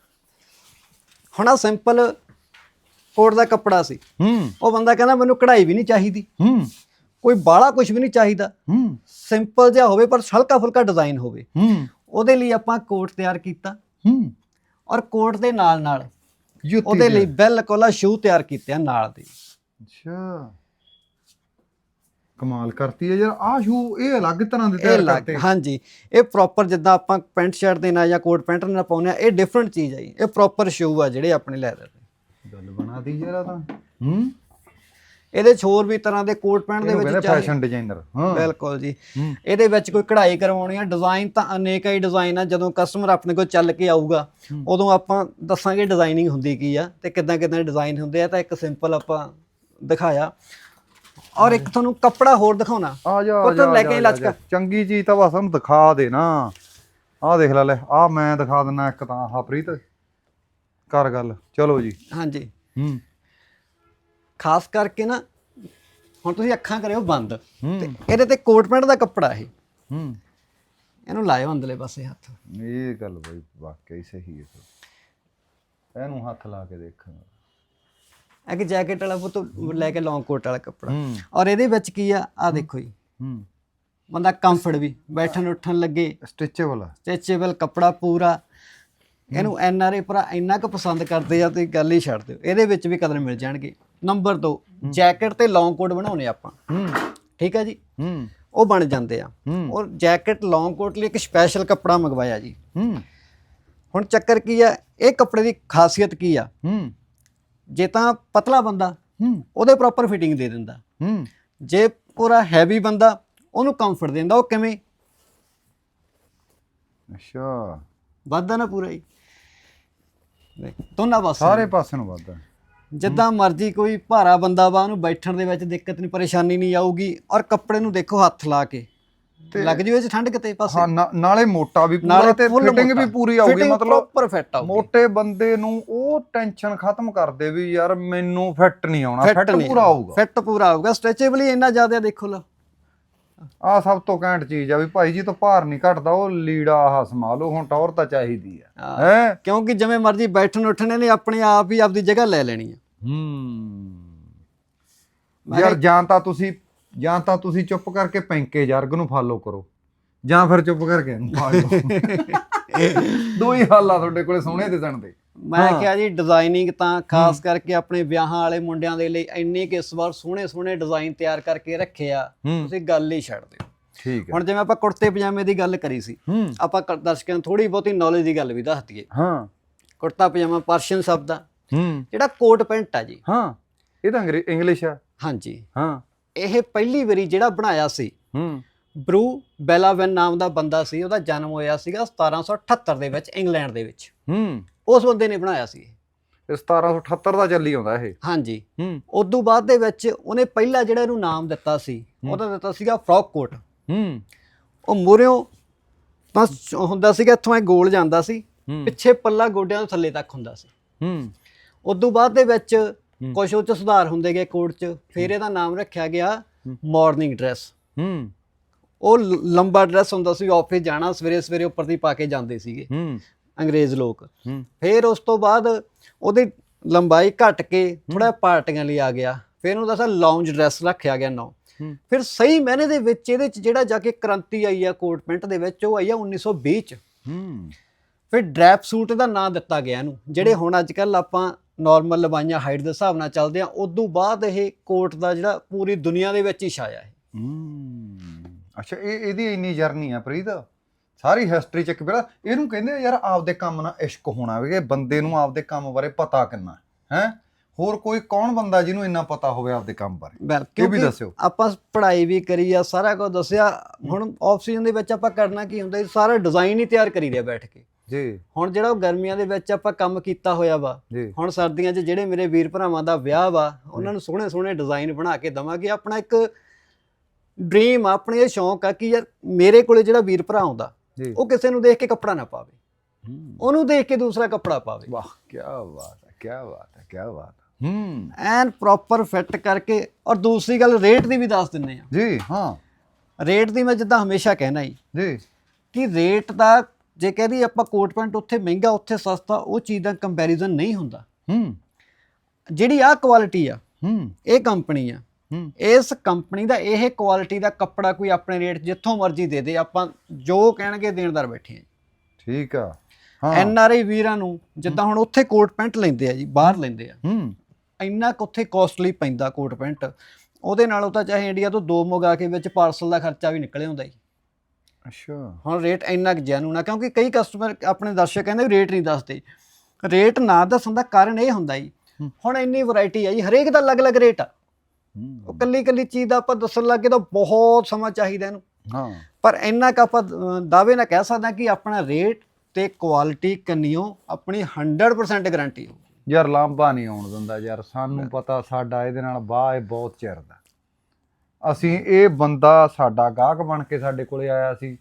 Speaker 1: ਹੁਣ ਆ ਸਿੰਪਲ ਕੋਟ ਦਾ ਕੱਪੜਾ ਸੀ।
Speaker 2: ਹੂੰ।
Speaker 1: ਉਹ ਬੰਦਾ ਕਹਿੰਦਾ ਮੈਨੂੰ ਕਢਾਈ ਵੀ ਨਹੀਂ ਚਾਹੀਦੀ।
Speaker 2: ਹੂੰ।
Speaker 1: ਕੋਈ ਬਾਹਲਾ ਕੁਝ ਵੀ ਨਹੀਂ ਚਾਹੀਦਾ।
Speaker 2: ਹੂੰ।
Speaker 1: ਸਿੰਪਲ ਜਿਹਾ ਹੋਵੇ ਪਰ ਹਲਕਾ ਫੁਲਕਾ ਡਿਜ਼ਾਈਨ ਹੋਵੇ।
Speaker 2: ਹੂੰ।
Speaker 1: ਉਹਦੇ ਲਈ ਆਪਾਂ ਕੋਟ ਤਿਆਰ ਕੀਤਾ।
Speaker 2: ਹੂੰ।
Speaker 1: ਔਰ ਕੋਟ ਦੇ ਨਾਲ ਨਾਲ
Speaker 2: ਜੁੱਤੀ
Speaker 1: ਉਹਦੇ ਲਈ ਬਿਲਕੁਲ ਆ ਸ਼ੂ ਤਿਆਰ ਕੀਤੇ ਆ ਨਾਲ ਦੇ।
Speaker 2: ਅੱਛਾ। ਕਮਾਲ ਕਰਤੀ ਹੈ ਯਾਰ। ਆ ਸ਼ੂ ਇਹ ਅਲੱਗ ਤਰ੍ਹਾਂ ਦੇ ਤਿਆਰ ਕਰਤੇ।
Speaker 1: ਹਾਂਜੀ। ਇਹ ਪ੍ਰੋਪਰ ਜਿੱਦਾਂ ਆਪਾਂ ਪੈਂਟ ਸ਼ਰਟ ਦੇ ਨਾਲ ਜਾਂ ਕੋਟ ਪੈਂਟ ਨਾਲ ਪਾਉਂਦੇ ਆ ਇਹ ਡਿਫਰੈਂਟ ਚੀਜ਼ ਹੈ ਜੀ। ਇਹ ਪ੍ਰੋਪਰ ਸ਼ੂ ਆ ਜਿਹੜੇ ਆਪਣੇ ਲੈਦਰ ਦੇ।
Speaker 2: ਗੱਲ ਬਣਾਦੀ ਯਾਰ ਆ ਤਾਂ। ਹੂੰ।
Speaker 1: ਇਹਦੇ 'ਚ ਹੋਰ ਵੀ ਤਰ੍ਹਾਂ ਦੇ ਕੋਟ ਪੈਂਟ ਦੇ ਵਿੱਚ
Speaker 2: ਫੈਸ਼ਨ ਡਿਜ਼ਾਈਨਰ ਹਾਂ।
Speaker 1: ਬਿਲਕੁਲ ਜੀ। ਇਹਦੇ ਵਿੱਚ ਕੋਈ ਕਢਾਈ ਕਰਵਾਉਣੀ ਆ ਡਿਜ਼ਾਈਨ ਤਾਂ ਅਨੇਕਾਂ ਹੀ ਡਿਜ਼ਾਈਨ ਆ। ਜਦੋਂ ਕਸਟਮਰ ਆਪਣੇ ਕੋਲ ਚੱਲ ਕੇ ਆਊਗਾ ਉਦੋਂ ਆਪਾਂ ਦੱਸਾਂਗੇ ਡਿਜ਼ਾਈਨਿੰਗ ਹੁੰਦੀ ਕੀ ਆ ਤੇ ਕਿੱਦਾਂ ਕਿੱਦਾਂ ਡਿਜ਼ਾਈਨ ਹੁੰਦੇ ਆ ਤਾਂ ਇੱਕ ਸਿੰਪਲ ਆਪਾਂ ਦਿਖਾਇਆ। ਔਰ ਇੱਕ ਤੁਹਾਨੂੰ ਕੱਪੜਾ ਹੋਰ ਦਿਖਾਉਣਾ।
Speaker 2: ਆ ਜਾ ਆ ਜਾ
Speaker 1: ਲੈ ਕੇ ਲਚਕਾ।
Speaker 2: ਚੰਗੀ ਚੀਜ਼ ਤਾਂ ਬਸ ਸਾਨੂੰ ਦਿਖਾ ਦੇ ਨਾ। ਆ ਦੇਖ ਲੈ ਲੈ ਆ ਮੈਂ ਦਿਖਾ ਦਿੰਨਾ ਇੱਕ ਤਾਂ ਆਹ ਪ੍ਰੀਤ। ਕਰ ਗੱਲ ਚਲੋ ਜੀ।
Speaker 1: ਹਾਂਜੀ।
Speaker 2: ਹੂੰ।
Speaker 1: ਖਾਸ ਕਰਕੇ ਨਾ ਹੁਣ ਤੁਸੀਂ ਅੱਖਾਂ ਕਰਿਓ ਬੰਦ। ਤੇ ਇਹਦੇ ਤੇ ਕੋਟ ਪੈਂਟ ਦਾ ਕੱਪੜਾ ਇਹ।
Speaker 2: ਹੂੰ।
Speaker 1: ਇਹਨੂੰ ਲਾਇਓ ਅੰਦਲੇ ਪਾਸੇ ਹੱਥ।
Speaker 2: ਇਹ ਗੱਲ ਬਈ ਵਾਕਈ ਸਹੀ ਹੈ ਫਿਰ। ਇਹਨੂੰ ਹੱਥ ਲਾ ਕੇ ਦੇਖਾਂਗਾ
Speaker 1: ਇਹ ਕਿ ਜੈਕਟ ਵਾਲਾ ਪੁੱਤ ਲੈ ਕੇ ਲੌਂਗ ਕੋਟ ਵਾਲਾ ਕੱਪੜਾ। ਔਰ ਇਹਦੇ ਵਿੱਚ ਕੀ ਆ? ਆ ਦੇਖੋ ਜੀ।
Speaker 2: ਹੂੰ।
Speaker 1: ਬੰਦਾ ਕੰਫਰਟ ਵੀ ਬੈਠਣ ਉੱਠਣ ਲੱਗੇ।
Speaker 2: ਸਟਿਚੇਬਲ
Speaker 1: ਸਟ੍ਰੈਚੇਬਲ ਕੱਪੜਾ ਪੂਰਾ। ਇਹਨੂੰ ਐਨ ਆਰ ਆਈ ਭਰਾ ਇੰਨਾ ਕੁ ਪਸੰਦ ਕਰਦੇ ਆ ਤੇ ਗੱਲ ਹੀ ਛੱਡ ਦਿਓ। ਇਹਦੇ ਵਿੱਚ ਵੀ ਕਲਰ ਮਿਲ ਜਾਣਗੇ। ਨੰਬਰ 2 ਜੈਕਟ ਤੇ ਲੌਂਗ ਕੋਟ ਬਣਾਉਣੇ ਆਪਾਂ।
Speaker 2: ਹੂੰ।
Speaker 1: ਠੀਕ ਹੈ ਜੀ?
Speaker 2: ਹੂੰ।
Speaker 1: ਉਹ ਬਣ ਜਾਂਦੇ ਆ। ਔਰ ਜੈਕਟ ਲੌਂਗ ਕੋਟ ਲਈ ਇੱਕ ਸਪੈਸ਼ਲ ਕੱਪੜਾ ਮੰਗਵਾਇਆ ਜੀ।
Speaker 2: ਹੂੰ।
Speaker 1: ਹੁਣ ਚੱਕਰ ਕੀ ਆ ਇਹ ਕੱਪੜੇ ਦੀ ਖਾਸੀਅਤ ਕੀ ਆ?
Speaker 2: ਹੂੰ।
Speaker 1: ਜੇ ਤਾਂ ਪਤਲਾ ਬੰਦਾ
Speaker 2: ਹੂੰ।
Speaker 1: ਉਹਦੇ ਪ੍ਰੋਪਰ ਫਿਟਿੰਗ ਦੇ ਦਿੰਦਾ।
Speaker 2: ਹੂੰ।
Speaker 1: ਜੇ ਪੂਰਾ ਹੈਵੀ ਬੰਦਾ ਉਹਨੂੰ ਕੰਫਰਟ ਦਿੰਦਾ ਉਹ ਕਿਵੇਂ?
Speaker 2: ਅੱਛਾ।
Speaker 1: ਵੱਧਦਾ ਨਾ ਪੂਰਾ ਹੀ। ਦੋਨਾਂ ਪਾਸੇ
Speaker 2: ਸਾਰੇ ਪਾਸੇ ਨੂੰ ਵੱਧਦਾ
Speaker 1: ਜਿੱਦਾਂ ਮਰਜ਼ੀ ਕੋਈ ਭਾਰਾ ਬੰਦਾ ਵਾ ਉਹਨੂੰ ਬੈਠਣ ਦੇ ਵਿੱਚ ਦਿੱਕਤ ਨਹੀਂ ਪਰੇਸ਼ਾਨੀ ਨਹੀਂ ਆਊਗੀ ਔਰ ਕੱਪੜੇ ਨੂੰ ਦੇਖੋ ਹੱਥ ਲਾ ਕੇ। ਲੱਗ ਜੂ ਇਹ ਚ ਠੰਡ ਕਿਤੇ ਪਾਸੇ?
Speaker 2: ਹਾਂ ਨਾਲੇ ਮੋਟਾ ਵੀ ਪੂਰਾ ਤੇ ਫਿਟਿੰਗ। ਵੀ ਪੂਰੀ ਆਊਗੀ ਮਤਲਬ
Speaker 1: fit ਆਊਗੀ।
Speaker 2: ਮੋਟੇ ਬੰਦੇ ਨੂੰ ਉਹ ਟੈਨਸ਼ਨ ਖਤਮ ਕਰ ਦੇ ਵੀ ਯਾਰ ਮੈਨੂੰ ਫਿੱਟ ਨਹੀਂ ਆਉਣਾ
Speaker 1: ਫਿੱਟ
Speaker 2: ਪੂਰਾ ਆਊਗਾ।
Speaker 1: ਫਿੱਟ ਪੂਰਾ ਆਊਗਾ। ਸਟ੍ਰੈਚੇਬਲ ਇੰਨਾ ਜ਼ਿਆਦਾ ਦੇਖੋ ਲਾ
Speaker 2: ਆ ਸਭ ਤੋਂ ਘੈਂਟ ਚੀਜ਼ ਆ ਵੀ ਭਾਈ ਜੀ ਤੋਂ ਭਾਰ ਨਹੀਂ ਘਟਦਾ ਉਹ ਲੀੜਾ ਆਹ ਸਮਾ ਲਓ ਹੁਣ ਟੌਰ ਤਾਂ ਚਾਹੀਦੀ ਆ।
Speaker 1: ਹਾਂ। ਕਿਉਂਕਿ ਜਿਵੇਂ ਮਰਜ਼ੀ ਬੈਠਣ ਉੱਠਣੇ ਨੇ ਆਪਣੇ ਆਪ ਹੀ ਆਪਦੀ ਜਗ੍ਹਾ ਲੈ ਲੈਣੀ ਆ।
Speaker 2: ਹੂੰ। ਯਾਰ ਜਾਂ ਤਾਂ ਤੁਸੀਂ ਜਾਂ ਤਾਂ ਤੁਸੀਂ ਚੁੱਪ ਕਰਕੇ ਪੈਂਕੇ ਜਰਗ ਨੂੰ ਫਾਲੋ ਕਰੋ। ਜਾਂ ਫਿਰ ਚੁੱਪ ਕਰਕੇ ਦੋ ਹੀ ਹਾਲ ਆ ਤੁਹਾਡੇ ਕੋਲੇ ਸੋਹਣੇ ਦਿਸਣ ਦੇ।
Speaker 1: ਮੈਂ ਕਿਹਾ ਜੀ ਡਿਜ਼ਾਈਨਿੰਗ ਤਾਂ ਖਾਸ ਕਰਕੇ ਆਪਣੇ ਵਿਆਹਾਂ ਵਾਲੇ ਮੁੰਡਿਆਂ ਦੇ ਲਈ ਇੰਨੇ ਕਿ ਇਸ ਵਾਰ ਸੋਹਣੇ ਸੋਹਣੇ ਡਿਜ਼ਾਈਨ ਤਿਆਰ ਕਰਕੇ ਰੱਖੇ ਆ ਤੁਸੀਂ ਗੱਲ ਹੀ ਛੱਡ ਦਿਓ।
Speaker 2: ਠੀਕ ਹੈ।
Speaker 1: ਹੁਣ ਜਿਵੇਂ ਆਪਾਂ ਕੁੜਤੇ ਪਜਾਮੇ ਦੀ ਗੱਲ ਕਰੀ ਸੀ ਆਪਾਂ ਦਰਸ਼ਕਾਂ ਨੂੰ ਥੋੜੀ ਬਹੁਤੀ ਨੌਲੇਜ ਦੀ ਗੱਲ ਵੀ ਦੱਸ ਦਈਏ।
Speaker 2: ਹਾਂ।
Speaker 1: ਕੁੜਤਾ ਪਜਾਮਾ ਪਰਸ਼ੀਅਨ ਸ਼ਬਦ ਆ ਜਿਹੜਾ ਕੋਟ ਪੈਂਟ ਆ ਜੀ।
Speaker 2: ਹਾਂ। ਇਹ ਤਾਂ ਇੰਗਲਿਸ਼ ਆ।
Speaker 1: ਹਾਂਜੀ।
Speaker 2: ਹਾਂ।
Speaker 1: ਇਹ ਪਹਿਲੀ ਵਾਰੀ ਜਿਹੜਾ ਬਣਾਇਆ ਸੀ
Speaker 2: ਹੂੰ।
Speaker 1: ਬਰੂ ਬੈਲਾਵਨ ਨਾਮ ਦਾ ਬੰਦਾ ਸੀ ਉਹਦਾ ਜਨਮ ਹੋਇਆ ਸੀਗਾ 1778 ਦੇ ਵਿੱਚ ਇੰਗਲੈਂਡ ਦੇ ਵਿੱਚ।
Speaker 2: ਹੂੰ।
Speaker 1: ਉਸ ਬੰਦੇ ਨੇ ਬਣਾਇਆ ਸੀ ਇਹ।
Speaker 2: ਇਹ 1778 ਦਾ ਚੱਲੀ ਆਉਂਦਾ ਇਹ।
Speaker 1: ਹਾਂਜੀ।
Speaker 2: ਹੂੰ।
Speaker 1: ਉਦੋਂ ਬਾਅਦ ਦੇ ਵਿੱਚ ਉਹਨੇ ਪਹਿਲਾ ਜਿਹੜਾ ਇਹਨੂੰ ਨਾਮ ਦਿੱਤਾ ਸੀ ਉਹਦਾ ਦਿੱਤਾ ਸੀਗਾ ਫਰੌਕ ਕੋਟ।
Speaker 2: ਹੂੰ।
Speaker 1: ਉਹ ਮੂਹਰਿਓਂ ਤਾਂ ਸ- ਹੁੰਦਾ ਸੀਗਾ ਇੱਥੋਂ ਇਹ ਗੋਲ ਜਾਂਦਾ ਸੀ
Speaker 2: ਹੂੰ।
Speaker 1: ਪਿੱਛੇ ਪੱਲਾ ਗੋਡਿਆਂ ਤੋਂ ਥੱਲੇ ਤੱਕ ਹੁੰਦਾ ਸੀ।
Speaker 2: ਹੂੰ।
Speaker 1: ਉਦੋਂ ਬਾਅਦ ਦੇ ਵਿੱਚ ਕੁਝ ਉਹ 'ਚ ਸੁਧਾਰ ਹੁੰਦੇ ਗਏ ਕੋਟ 'ਚ ਫਿਰ ਇਹਦਾ ਨਾਮ ਰੱਖਿਆ ਗਿਆ ਮਾਰਨਿੰਗ ਡਰੈਸ।
Speaker 2: ਹੂੰ।
Speaker 1: ਉਹ ਲ- ਲੰਬਾ ਡਰੈਸ ਹੁੰਦਾ ਸੀ ਆਫਿਸ ਜਾਣਾ ਸਵੇਰੇ ਸਵੇਰੇ ਉੱਪਰ ਦੀ ਪਾ ਕੇ ਜਾਂਦੇ ਸੀਗੇ।
Speaker 2: ਹੂੰ।
Speaker 1: ਅੰਗਰੇਜ਼ ਲੋਕ। ਫਿਰ ਉਸ ਤੋਂ ਬਾਅਦ ਉਹਦੀ ਲੰਬਾਈ ਘਟ ਕੇ ਥੋੜਾ ਪਾਰਟੀਆਂ ਲਈ ਆ ਗਿਆ। ਫਿਰ ਉਹਦਾ ਸਾ ਲੌਂਜ ਡਰੈਸ ਰੱਖਿਆ ਗਿਆ ਨੌ। ਫਿਰ ਸਹੀ ਮੈਨੇ ਦੇ ਵਿੱਚ ਇਹਦੇ ਚ ਜਿਹੜਾ ਜਾ ਕੇ ਕ੍ਰਾਂਤੀ ਆਈ ਆ ਕੋਟ ਪੈਂਟ ਦੇ ਵਿੱਚ ਉਹ ਆਈ ਆ 1920 ਚ। ਫਿਰ ਡਰੈਪ ਸੂਟ ਦਾ ਨਾਂ ਦਿੱਤਾ ਗਿਆ ਇਹਨੂੰ ਜਿਹੜੇ ਹੁਣ ਅੱਜ ਕੱਲ ਆਪਾਂ ਨਾਰਮਲ ਲੰਬਾਈਆਂ ਹਾਈਟ ਦੇ ਹਿਸਾਬ ਨਾਲ ਚੱਲਦੇ ਆ ਉਦੋਂ ਬਾਅਦ ਇਹ ਕੋਟ ਦਾ ਜਿਹੜਾ ਪੂਰੀ ਦੁਨੀਆ ਦੇ ਵਿੱਚ ਹੀ ਛਾਇਆ ਹੂੰ।
Speaker 2: ਅੱਛਾ ਇਹ ਇਹਦੀ ਇੰਨੀ ਜਰਨੀ ਆ ਪ੍ਰੀਤ? ਸਾਰੀ ਹਿਸਟਰੀ ਚ ਇੱਕ ਵੇਲਾ ਇਹਨੂੰ ਕਹਿੰਦੇ ਆ ਯਾਰ ਆਪਦੇ ਕੰਮ ਨਾਲ ਇਸ਼ਕ ਹੋਣਾ ਵੀ ਬੰਦੇ ਨੂੰ ਆਪਦੇ ਕੰਮ ਬਾਰੇ ਪਤਾ ਕਿੰਨਾ ਹੈ? ਹੋਰ ਕੋਈ ਕੌਣ ਬੰਦਾ ਜਿਹਨੂੰ ਇੰਨਾ ਪਤਾ ਹੋਵੇ ਆਪਦੇ ਕੰਮ ਬਾਰੇ? ਇਹ ਵੀ ਦੱਸਿਓ।
Speaker 1: ਆਪਾਂ ਪੜ੍ਹਾਈ ਵੀ ਕਰੀ ਆ ਸਾਰਾ ਕੁਝ ਦੱਸਿਆ ਹੁਣ ਆਫ ਸੀਜ਼ਨ ਦੇ ਵਿੱਚ ਆਪਾਂ ਕਰਨਾ ਕੀ ਹੁੰਦਾ ਸਾਰਾ ਡਿਜ਼ਾਈਨ ਹੀ ਤਿਆਰ ਕਰੀ ਰਿਹਾ ਬੈਠ ਕੇ।
Speaker 2: ਜੀ।
Speaker 1: ਹੁਣ ਜਿਹੜਾ ਉਹ ਗਰਮੀਆਂ ਦੇ ਵਿੱਚ ਆਪਾਂ ਕੰਮ ਕੀਤਾ ਹੋਇਆ ਵਾ ਹੁਣ ਸਰਦੀਆਂ 'ਚ ਜਿਹੜੇ ਮੇਰੇ ਵੀਰ ਭਰਾਵਾਂ ਦਾ ਵਿਆਹ ਵਾ ਉਹਨਾਂ ਨੂੰ ਸੋਹਣੇ ਸੋਹਣੇ ਡਿਜ਼ਾਈਨ ਬਣਾ ਕੇ ਦਵਾਂਗੇ ਆਪਣਾ ਇੱਕ ਡ੍ਰੀਮ ਆਪਣੇ ਇਹ ਸ਼ੌਂਕ ਆ ਕਿ ਯਾਰ ਮੇਰੇ ਕੋਲੇ ਜਿਹੜਾ ਵੀਰ ਭਰਾ ਆਉਂਦਾ ਉਹ ਕਿਸੇ ਨੂੰ ਦੇਖ ਕੇ ਕੱਪੜਾ ਨਾ ਪਾਵੇ। ਉਹਨੂੰ ਦੇਖ ਕੇ ਦੂਸਰਾ ਕੱਪੜਾ ਪਾਵੇ।
Speaker 2: ਵਾਹ ਕੀ ਬਾਤ ਹੈ ਕੀ ਬਾਤ ਹੈ ਕੀ ਬਾਤ ਹੈ। ਹੂੰ।
Speaker 1: ਐਨ ਪ੍ਰੋਪਰ ਫਿੱਟ ਕਰਕੇ ਔਰ ਦੂਸਰੀ ਗੱਲ ਰੇਟ ਦੀ ਵੀ ਦੱਸ ਦਿੰਨੇ ਆ
Speaker 2: ਜੀ ਹਾਂ।
Speaker 1: ਰੇਟ ਦੀ ਮੈਂ ਜਿੱਦਾਂ ਹਮੇਸ਼ਾ ਕਹਿਣਾ ਹੀ
Speaker 2: ਜੀ।
Speaker 1: ਕਿ ਰੇਟ ਦਾ ਜੇ ਕਹਦੀ ਆਪਾਂ ਕੋਟ ਪੈਂਟ ਉੱਥੇ ਮਹਿੰਗਾ ਉੱਥੇ ਸਸਤਾ ਉਹ ਚੀਜ਼ ਦਾ ਕੰਪੈਰੀਜ਼ਨ ਨਹੀਂ ਹੁੰਦਾ।
Speaker 2: ਹੂੰ।
Speaker 1: ਜਿਹੜੀ ਆ ਕੁਆਲਿਟੀ ਆ
Speaker 2: ਹੂੰ।
Speaker 1: ਇਹ ਕੰਪਨੀ ਆ। ਇਸ ਕੰਪਨੀ ਦਾ ਇਹ ਕੁਆਲਿਟੀ ਦਾ ਕੱਪੜਾ ਕੋਈ ਆਪਣੇ ਰੇਟ ਜਿੱਥੋਂ ਮਰਜ਼ੀ ਦੇ ਦੇ ਆਪਾਂ ਜੋ ਕਹਿਣਗੇ ਦੇਣਦਾਰ ਬੈਠੇ ਆ
Speaker 2: ਠੀਕ ਆ ਹਾਂ।
Speaker 1: ਐਨ ਆਰ ਆਈ ਵੀਰਾਂ ਨੂੰ ਜਿੱਦਾਂ ਹੁਣ ਉੱਥੇ ਕੋਟ ਪੈਂਟ ਲੈਂਦੇ ਆ ਜੀ ਬਾਹਰ ਲੈਂਦੇ ਆ।
Speaker 2: ਹੂੰ।
Speaker 1: ਇੰਨਾ ਕੁ ਉੱਥੇ ਕੋਸਟਲੀ ਪੈਂਦਾ ਕੋਟ ਪੈਂਟ। ਉਹਦੇ ਨਾਲੋਂ ਤਾਂ ਚਾਹੇ ਇੰਡੀਆ ਤੋਂ ਦੋ ਮੰਗਾ ਕੇ ਵਿੱਚ ਪਾਰਸਲ ਦਾ ਖਰਚਾ ਵੀ ਨਿਕਲੇ ਹੁੰਦਾ ਜੀ।
Speaker 2: ਅੱਛਾ।
Speaker 1: ਹੁਣ ਰੇਟ ਇੰਨਾ ਕੁ ਜੈਨੂਨ ਆ ਕਿਉਂਕਿ ਕਈ ਕਸਟਮਰ ਆਪਣੇ ਦਰਸ਼ਕ ਕਹਿੰਦੇ ਰੇਟ ਨਹੀਂ ਦੱਸਦੇ। ਰੇਟ ਨਾ ਦੱਸਣ ਦਾ ਕਾਰਨ ਇਹ ਹੁੰਦਾ ਜੀ। ਹੁਣ ਇੰਨੀ ਵੈਰਾਈਟੀ ਆ ਜੀ ਹਰੇਕ ਦਾ ਅਲੱਗ-ਅਲੱਗ ਰੇਟ ਆ। ਉਹ ਕੱਲੀ ਕੱਲੀ ਚੀਜ਼ ਦਾ ਆਪਾਂ ਦੱਸਣ ਲੱਗੇ ਤਾਂ ਬਹੁਤ ਸਮਾਂ ਚਾਹੀਦਾ ਇਹਨੂੰ।
Speaker 2: ਹਾਂ।
Speaker 1: ਪਰ ਇੰਨਾ ਕੁ ਆਪਾਂ ਦਾਅਵੇ ਨਾਲ ਕਹਿ ਸਕਦੇ ਹਾਂ ਕਿ ਆਪਣਾ ਰੇਟ ਤੇ ਕੁਆਲਿਟੀ ਕੰਨਿਓ ਆਪਣੀ 100% ਗਾਰੰਟੀ ਹੋ
Speaker 2: ਯਾਰ ਲਾਂਭਾ ਨਹੀਂ ਆਉਣ ਦਿੰਦਾ ਯਾਰ ਸਾਨੂੰ ਪਤਾ ਸਾਡਾ ਇਹਦੇ ਨਾਲ ਬਾਹ ਇਹ ਬਹੁਤ ਚਿਰ ਦਾ ਅਸੀਂ ਇਹ ਬੰਦਾ ਸਾਡਾ ਗਾਹਕ ਬਣ ਕੇ ਸਾਡੇ ਕੋਲੇ ਆਇਆ ਸੀ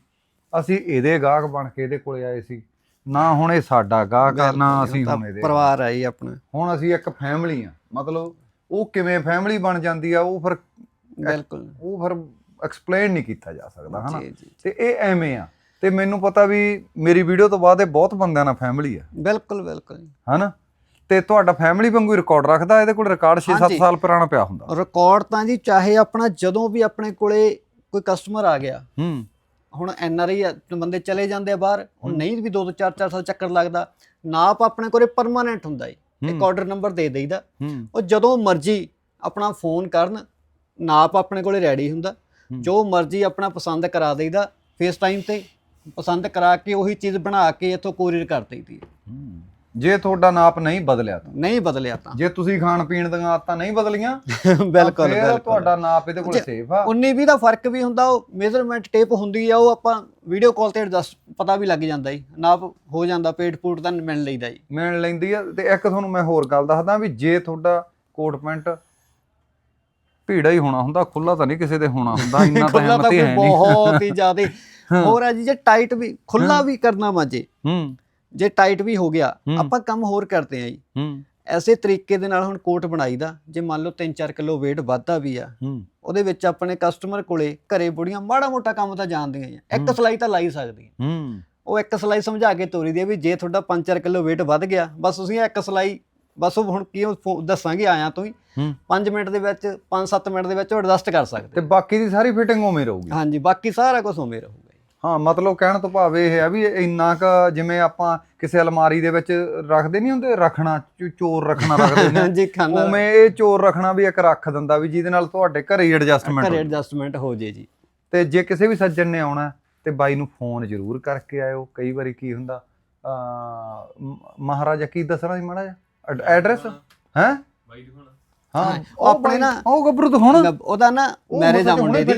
Speaker 2: ਅਸੀਂ ਇਹਦੇ ਗਾਹਕ ਬਣ ਕੇ ਇਹਦੇ ਕੋਲੇ ਆਏ ਸੀ ਨਾ ਹੁਣ ਇਹ ਸਾਡਾ ਗਾਹਕ ਆ ਨਾ ਅਸੀਂ ਹੁਣ ਇਹਦੇ
Speaker 1: ਪਰਿਵਾਰ ਆ ਜੀ ਆਪਣਾ।
Speaker 2: ਹੁਣ ਅਸੀਂ ਇੱਕ ਫੈਮਿਲੀ ਆ ਮਤਲਬ ਉਹ ਕਿਵੇਂ ਫੈਮਿਲੀ ਬਣ ਜਾਂਦੀ ਆ ਉਹ ਫਿਰ
Speaker 1: ਬਿਲਕੁਲ।
Speaker 2: ਉਹ ਫਿਰ ਐਕਸਪਲੇਨ ਨਹੀਂ ਕੀਤਾ ਜਾ ਸਕਦਾ ਹਨਾ? ਤੇ ਇਹ ਐਵੇਂ ਆ। ਤੇ ਮੈਨੂੰ ਪਤਾ ਵੀ ਮੇਰੀ ਵੀਡੀਓ ਤੋਂ ਬਾਅਦ ਇਹ ਬਹੁਤ ਬੰਦਿਆਂ ਨਾਲ ਫੈਮਿਲੀ ਆ।
Speaker 1: ਬਿਲਕੁਲ ਬਿਲਕੁਲ।
Speaker 2: ਹਨਾ? ਤੇ ਤੁਹਾਡਾ ਫੈਮਿਲੀ ਵਾਂਗੂ ਰਿਕਾਰਡ ਰੱਖਦਾ ਇਹਦੇ ਕੋਲ ਰਿਕਾਰਡ 6-7
Speaker 1: ਹਾਂਜੀ।
Speaker 2: ਸਾਲ ਪੁਰਾਣਾ ਪਿਆ ਹੁੰਦਾ।
Speaker 1: ਰਿਕਾਰਡ ਤਾਂ ਜੀ ਚਾਹੇ ਆਪਣਾ ਜਦੋਂ ਵੀ ਆਪਣੇ ਕੋਲੇ ਕੋਈ ਕਸਟਮਰ ਆ ਗਿਆ
Speaker 2: ਹੂੰ।
Speaker 1: ਹੁਣ ਐਨ ਆਰ ਆਈ ਬੰਦੇ ਚਲੇ ਜਾਂਦੇ ਆ ਬਾਹਰ ਹੁਣ ਨਹੀਂ ਵੀ ਦੋ ਦੋ ਚਾਰ ਚਾਰ ਸਾਲ ਚੱਕਰ ਲੱਗਦਾ ਨਾਪ ਆਪਣੇ ਕੋਲੇ ਪਰਮਾਨੈਂਟ ਹੁੰਦਾ ਏ। ਇੱਕ ਆਰਡਰ ਨੰਬਰ ਦੇ ਦੇਈਦਾ। ਉਹ ਜਦੋਂ ਮਰਜ਼ੀ ਆਪਣਾ ਫੋਨ ਕਰਨ ਨਾਪ ਆਪਣੇ ਕੋਲੇ ਰੈਡੀ ਹੁੰਦਾ। ਜੋ ਮਰਜ਼ੀ ਆਪਣਾ ਪਸੰਦ ਕਰਾ ਦੇਈਦਾ ਫੇਸ ਟਾਈਮ ਤੇ ਪਸੰਦ ਕਰਾ ਕੇ ਉਹੀ ਚੀਜ਼ ਬਣਾ ਕੇ ਇੱਥੋਂ ਕੋਰੀਅਰ ਕਰ ਦੇਈਦੀ ਹੈ।
Speaker 2: ਜੇ ਤੁਹਾਡਾ ਨਾਪ ਨਹੀਂ ਬਦਲਿਆ ਤਾਂ।
Speaker 1: ਨਹੀਂ ਬਦਲਿਆ ਤਾਂ।
Speaker 2: ਜੇ ਤੁਸੀਂ ਖਾਣ ਪੀਣ ਦੀਆਂ ਆਦਤਾਂ ਨਹੀਂ ਬਦਲੀਆਂ
Speaker 1: ਬਿਲਕੁਲ ਬਿਲਕੁਲ।
Speaker 2: ਤੁਹਾਡਾ ਨਾਪ ਇਹਦੇ ਕੋਲ ਸੇਫ ਆ।
Speaker 1: 19 20 ਦਾ ਫ਼ਰਕ ਵੀ ਹੁੰਦਾ ਉਹ ਮੇਜ਼ਰਮੈਂਟ ਟੇਪ ਹੁੰਦੀ ਆ ਉਹ ਆਪਾਂ ਵੀਡੀਓ ਕਾਲ ਤੇ ਐਡਜਸਟ ਪਤਾ ਵੀ ਲੱਗ ਜਾਂਦਾ ਜੀ। ਨਾਪ ਹੋ ਜਾਂਦਾ ਪੇਟ ਪੂਟ ਤਾਂ ਮਿਲ ਲਈਦਾ ਜੀ।
Speaker 2: ਮਿਲ ਲੈਂਦੀ ਆ। ਤੇ ਇੱਕ ਤੁਹਾਨੂੰ ਮੈਂ ਹੋਰ ਗੱਲ ਦੱਸਦਾ ਵੀ ਜੇ ਤੁਹਾਡਾ ਕੋਟ ਪੈਂਟ ਭੀੜਾ ਹੀ ਹੋਣਾ ਹੁੰਦਾ ਖੁੱਲਾ ਤਾਂ ਨਹੀਂ ਕਿਸੇ ਦੇ ਹੋਣਾ ਹੁੰਦਾ ਇੰਨਾ ਤਾਂ ਹਿੰਮਤ ਹੈ ਨਹੀਂ
Speaker 1: ਬਹੁਤ ਹੀ ਜ਼ਿਆਦੇ। ਹੋਰ ਆ ਜੀ ਜੇ ਟਾਈਟ ਵੀ ਖੁੱਲਾ ਵੀ ਕਰਨਾ ਮਾਜੇ
Speaker 2: ਹੂੰ।
Speaker 1: ਜੇ ਟਾਈਟ ਵੀ ਹੋ ਗਿਆ। ਆਪਾਂ ਕੰਮ ਹੋਰ ਕਰਦੇ ਆ ਜੀ।
Speaker 2: ਹੂੰ।
Speaker 1: ਐਸੇ ਤਰੀਕੇ ਦੇ ਨਾਲ ਹੁਣ ਕੋਟ ਬਣਾਈਦਾ ਜੇ ਮੰਨ ਲਓ 3-4 ਕਿਲੋ weight ਵੱਧਦਾ ਵੀ ਆ
Speaker 2: ਹੂੰ।
Speaker 1: ਉਹਦੇ ਵਿੱਚ ਆਪਣੇ ਕਸਟਮਰ ਕੋਲੇ ਘਰੇ ਬੁੜੀਆਂ ਮਾੜਾ ਮੋਟਾ ਕੰਮ ਤਾਂ ਜਾਣਦੀਆਂ ਆ। ਇੱਕ ਸਲਾਈ ਤਾਂ ਲਾਈ ਸਕਦੀਆਂ
Speaker 2: ਹੂੰ।
Speaker 1: ਉਹ ਇੱਕ ਸਲਾਈ ਸਮਝਾ ਕੇ ਤੋਰੀ ਦੀ ਆ ਵੀ ਜੇ ਤੁਹਾਡਾ 5-4 ਕਿਲੋ weight ਵੱਧ ਗਿਆ ਬਸ ਤੁਸੀਂ ਇੱਕ ਸਲਾਈ ਬਸ ਉਹ ਹੁਣ ਕੀ ਦੱਸਾਂਗੇ ਆਇਆ ਤੋਂ ਹੀ।
Speaker 2: ਹੂੰ।
Speaker 1: 5 ਮਿੰਟ ਦੇ ਵਿੱਚ 5-7 ਮਿੰਟ ਦੇ ਵਿੱਚ ਉਹ ਐਡਜਸਟ ਕਰ ਸਕਦੇ
Speaker 2: ਤੇ ਬਾਕੀ ਦੀ ਸਾਰੀ ਫਿਟਿੰਗ ਉਵੇਂ ਰਹੂਗੀ।
Speaker 1: ਹਾਂਜੀ ਬਾਕੀ ਸਾਰਾ ਕੁਝ ਉਵੇਂ ਰਹੂਗਾ।
Speaker 2: ਹਾਂ ਮਤਲਬ ਕਹਿਣ ਤੋਂ ਭਾਵ ਇਹ ਹੈ ਵੀ ਇੰਨਾ ਕ ਜਿਵੇਂ ਆਪਾਂ ਕਿਸੇ ਅਲਮਾਰੀ ਦੇ ਵਿੱਚ ਰੱਖਦੇ ਨਹੀਂ ਹੁੰਦੇ ਰੱਖਣਾ ਚੋਰ ਰੱਖਣਾ ਰੱਖਦੇ ਨੇ
Speaker 1: ਹਾਂਜੀ ਖਾਣਾ
Speaker 2: ਉਵੇਂ ਇਹ ਚੋਰ ਰੱਖਣਾ ਵੀ ਇੱਕ ਰੱਖ ਦਿੰਦਾ ਵੀ ਜਿਹਦੇ ਨਾਲ ਤੁਹਾਡੇ ਘਰੇ ਹੀ ਐਡਜਸਟਮੈਂਟ
Speaker 1: ਘਰੇ ਐਡਜਸਟਮੈਂਟ ਹੋ ਜੇ ਜੀ।
Speaker 2: ਤੇ ਜੇ ਕਿਸੇ ਵੀ ਸੱਜਣ ਨੇ ਆਉਣਾ ਤੇ ਬਾਈ ਨੂੰ ਫੋਨ ਜ਼ਰੂਰ ਕਰਕੇ ਆਇਓ। ਕਈ ਵਾਰੀ ਕੀ ਹੁੰਦਾ ਮਹਾਰਾਜਾ ਕੀ ਦੱਸਣਾ ਸੀ ਮਾੜਾ ਜਿਹਾ? ਐਡਰੈਸ ਹੈ। ਹਾਂ?
Speaker 1: ਹਾਂ, ਉਹ ਆਪਣੇ ਨਾ-
Speaker 2: ਉਹ ਗੱਭਰੂ ਤੋਂ ਹੁਣ
Speaker 1: ਉਹਦਾ ਨਾ ਮੈਰਿਜ ਆ ਮੁੰਡੇ ਦੀ।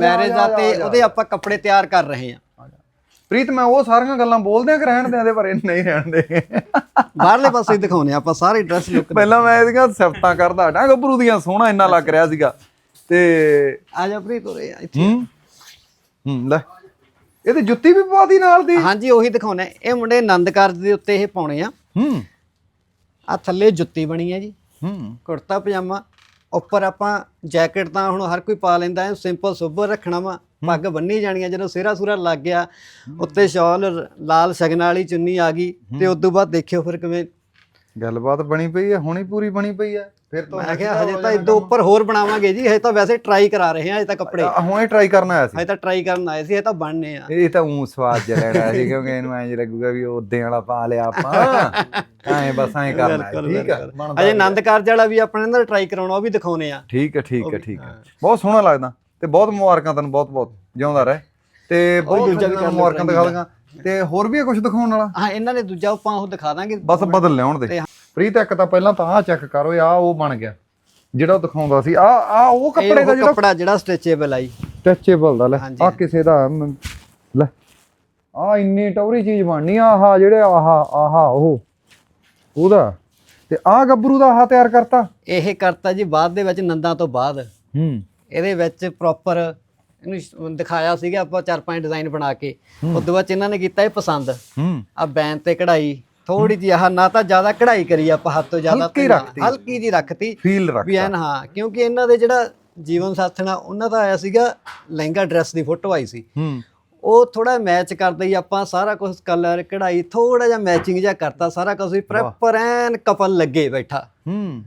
Speaker 1: ਮੈਰਿਜ
Speaker 2: ਆ
Speaker 1: ਤੇ। ਉਹਦੇ ਆਪਾਂ ਕੱਪੜੇ ਤਿਆਰ ਕਰ ਰਹੇ ਆ
Speaker 2: ਪ੍ਰੀਤ ਮੈਂ ਉਹ ਸਾਰੀਆਂ ਗੱਲਾਂ ਬੋਲਦੇ ਆ ਕਿ ਰਹਿਣ ਦੇ ਇਹਦੇ ਬਾਰੇ ਨਹੀਂ ਰਹਿਣ ਦੇ।
Speaker 1: ਬਾਹਰਲੇ ਪਾਸੇ ਹੀ ਦਿਖਾਉਨੇ ਆਪਾਂ ਸਾਰੇ ਡਰੈਸ ਲੁੱਕ
Speaker 2: ਪਹਿਲਾਂ ਮੈਂ ਇਹਦੀਆਂ ਸਿਫਤਾਂ ਕਰਦਾ ਹਟਾਂ ਗੱਭਰੂ ਦੀਆਂ ਸੋਹਣਾ ਇੰਨਾ ਲੱਗ ਰਿਹਾ ਸੀਗਾ। ਤੇ
Speaker 1: ਆ ਜਾ ਪ੍ਰੀਤ ਉਰੇ ਇੱਥੇ।
Speaker 2: ਹੂੰ ਲੈ। ਇਹਦੀ ਜੁੱਤੀ ਵੀ ਪਵਾਦੀ ਨਾਲ ਦੀ।
Speaker 1: ਹਾਂਜੀ ਉਹੀ ਦਿਖਾਉਨੇ ਆ। ਇਹ ਮੁੰਡੇ ਆਨੰਦ ਕਾਰਜ ਦੇ ਉੱਤੇ ਇਹ ਪਾਉਣੇ ਆ।
Speaker 2: ਹੂੰ।
Speaker 1: ਆ ਥੱਲੇ ਜੁੱਤੀ ਬਣੀ ਹੈ ਜੀ।
Speaker 2: ਹੂੰ
Speaker 1: ਕੁੜਤਾ ਪਜਾਮਾ। ਉੱਪਰ ਆਪਾਂ ਜੈਕਟ ਤਾਂ ਹੁਣ ਹਰ ਕੋਈ ਪਾ ਲੈਂਦਾ ਹੈ ਸਿੰਪਲ ਸੁਭਰ ਰੱਖਣਾ ਵਾ। ਪੱਗ ਬੰਨੀ ਜਾਣੀ ਆ ਜਦੋਂ ਸਿਹਰਾ ਸੂਰਾ ਲੱਗ ਗਿਆ ਉੱਤੇ ਸ਼ਾਲ ਲਾਲ ਸ਼ਗਨ ਵਾਲੀ ਚੁੰਨੀ ਆ ਗਈ ਤੇ ਉਸ ਤੋਂ ਬਾਅਦ ਦੇਖਿਓ ਫਿਰ ਕਿਵੇਂ
Speaker 2: ਗੱਲਬਾਤ ਬਣੀ ਪਈ ਹੈ ਹੁਣੀ ਪੂਰੀ ਬਣੀ ਪਈ ਹੈ। ਫਿਰ ਤਾਂ
Speaker 1: ਮੈਂ ਕਿਹਾ ਹਜੇ ਤਾਂ ਇਦੋਂ ਉੱਪਰ ਹੋਰ ਬਣਾਵਾਂਗੇ ਜੀ ਹਜੇ ਤਾਂ ਵੈਸੇ ਟਰਾਈ ਕਰਾ ਰਹੇ ਹਾਂ ਹਜੇ ਤਾਂ ਕੱਪੜੇ।
Speaker 2: ਆ, ਹੁਣੇ ਟਰਾਈ ਕਰਨ ਆਇਆ ਸੀ।
Speaker 1: ਹਜੇ ਤਾਂ ਟਰਾਈ ਕਰਨ ਆਏ ਸੀ ਇਹ ਤਾਂ ਬਣਨੇ ਆ।
Speaker 2: ਇਹ ਤਾਂ ਉਂ ਸਵਾਦ ਜਿਹਾ ਲੈਣਾ ਸੀ ਕਿਉਂਕਿ ਇਹਨੂੰ ਐਂ ਲੱਗੂਗਾ ਵੀ ਉਦੇ ਵਾਲਾ ਪਾ ਲਿਆ ਆਪਾਂ। ਐਂ ਬਸ ਐਂ ਕਰਨਾ ਠੀਕ ਹੈ ਬਣਦਾ
Speaker 1: ਹਜੇ ਆਨੰਦ ਕਾਰਜ ਵਾਲਾ ਵੀ ਆਪਣੇ ਨਾਲ ਟਰਾਈ ਕਰਾਉਣਾ ਉਹ ਵੀ ਦਿਖਾਉਨੇ ਆ।
Speaker 2: ਠੀਕ ਹੈ ਠੀਕ ਹੈ ਠੀਕ ਹੈ। ਬਹੁਤ ਸੋਹਣਾ ਲੱਗਦਾ ਤੇ ਬਹੁਤ ਮੁਬਾਰਕਾਂ ਤੈਨੂੰ ਬਹੁਤ ਬਹੁਤ ਜਿਉਂਦਾ ਰਹਿ। ਤੇ ਬਹੁਤ
Speaker 1: ਦੂਜਾ ਵੀ
Speaker 2: ਮੁਬਾਰਕਾਂ ਦਿਖਾ ਦਾਂਗਾ। ਤੇ ਹੋਰ ਵੀ ਕੁਝ ਦਿਖਾਉਣ ਵਾਲਾ?
Speaker 1: ਹਾਂ ਇਹਨਾਂ ਨੇ ਦੂਜਾ ਆਪਾਂ ਉਹ ਦਿਖਾ ਦਾਂਗੇ।
Speaker 2: ਬਸ ਬਦਲ ਲਿਆਉਣ ਦੇ। ਪ੍ਰੀਤ ਇੱਕ ਤਾਂ ਪਹਿਲਾਂ ਤਾਂ ਆਹ ਚੈੱਕ ਕਰੋ ਆ ਉਹ ਬਣ ਗਿਆ। ਜਿਹੜਾ ਦਿਖਾਉਂਦਾ ਸੀ ਆ ਆ ਉਹ ਕੱਪੜੇ ਦਾ ਜਿਹੜਾ
Speaker 1: ਕੱਪੜਾ ਜਿਹੜਾ ਸਟ੍ਰੈਚੇਬਲ ਆਈ
Speaker 2: ਟੱਚੇਬਲ ਦਾ ਲੈ। ਆ ਕਿਸੇ ਦਾ ਲੈ। ਆ ਇੰਨੀ ਟੌਰੀ ਚੀਜ਼ ਬਣਨੀ ਆ ਆਹ ਜਿਹੜੇ ਆਹ ਆਹ ਉਹ ਉਹਦਾ। ਤੇ ਆ ਗੱਭਰੂ ਦਾ ਆਹ ਤਿਆਰ ਕਰਤਾ।
Speaker 1: ਇਹ ਕਰਤਾ ਜੀ ਬਾਅਦ ਦੇ ਵਿੱਚ ਨੰਦਾਂ ਤੋਂ ਬਾਅਦ।
Speaker 2: ਹੂੰ।
Speaker 1: ਇਹਦੇ ਵਿੱਚ ਪ੍ਰੋਪਰ ਇਹਨੂੰ ਦਿਖਾਇਆ ਸੀਗਾ ਆਪਾਂ ਚਾਰ ਪੰਜ ਡਿਜ਼ਾਈਨ ਬਣਾ ਕੇ। ਉਸ ਤੋਂ ਬਾਅਦ ਇਹਨਾਂ ਨੇ ਕੀਤਾ ਇਹ ਪਸੰਦ।
Speaker 2: ਹੂੰ।
Speaker 1: ਆ ਬੈਨ ਤੇ ਕਢਾਈ ਥੋੜੀ ਜਿਹੀ ਆਹ ਨਾ ਤਾਂ ਜ਼ਿਆਦਾ ਕਢਾਈ ਕਰੀ ਆਪਾਂ ਹੱਥ ਤੋਂ ਜ਼ਿਆਦਾ
Speaker 2: ਹਲਕੀ ਰੱਖਤੀ।
Speaker 1: ਜੀ ਰੱਖਤੀ।
Speaker 2: ਫੀਲ ਰੱਖ
Speaker 1: ਵੀ ਐਨ ਹਾਂ ਕਿਉਂਕਿ ਇਹਨਾਂ ਦੇ ਜਿਹੜਾ ਜੀਵਨ ਸਾਥਣਾ ਉਹਨਾਂ ਦਾ ਆਇਆ ਸੀਗਾ ਲਹਿੰਗਾ ਡਰੈਸ ਦੀ ਫੋਟੋ ਆਈ ਸੀ। ਉਹ ਥੋੜਾ ਮੈਚ ਕਰਦੇ ਹੀ ਆਪਾਂ ਸਾਰਾ ਕੁਝ ਕਲਰ ਕਢਾਈ ਥੋੜਾ ਜਿਹਾ ਮੈਚਿੰਗ ਜਿਹਾ ਕਰਤਾ ਸਾਰਾ ਕੁਝ ਪ੍ਰੋਪਰ ਐਨ ਕਪਲ ਲੱਗੇ ਬੈਠਾ।
Speaker 2: ਹੂੰ।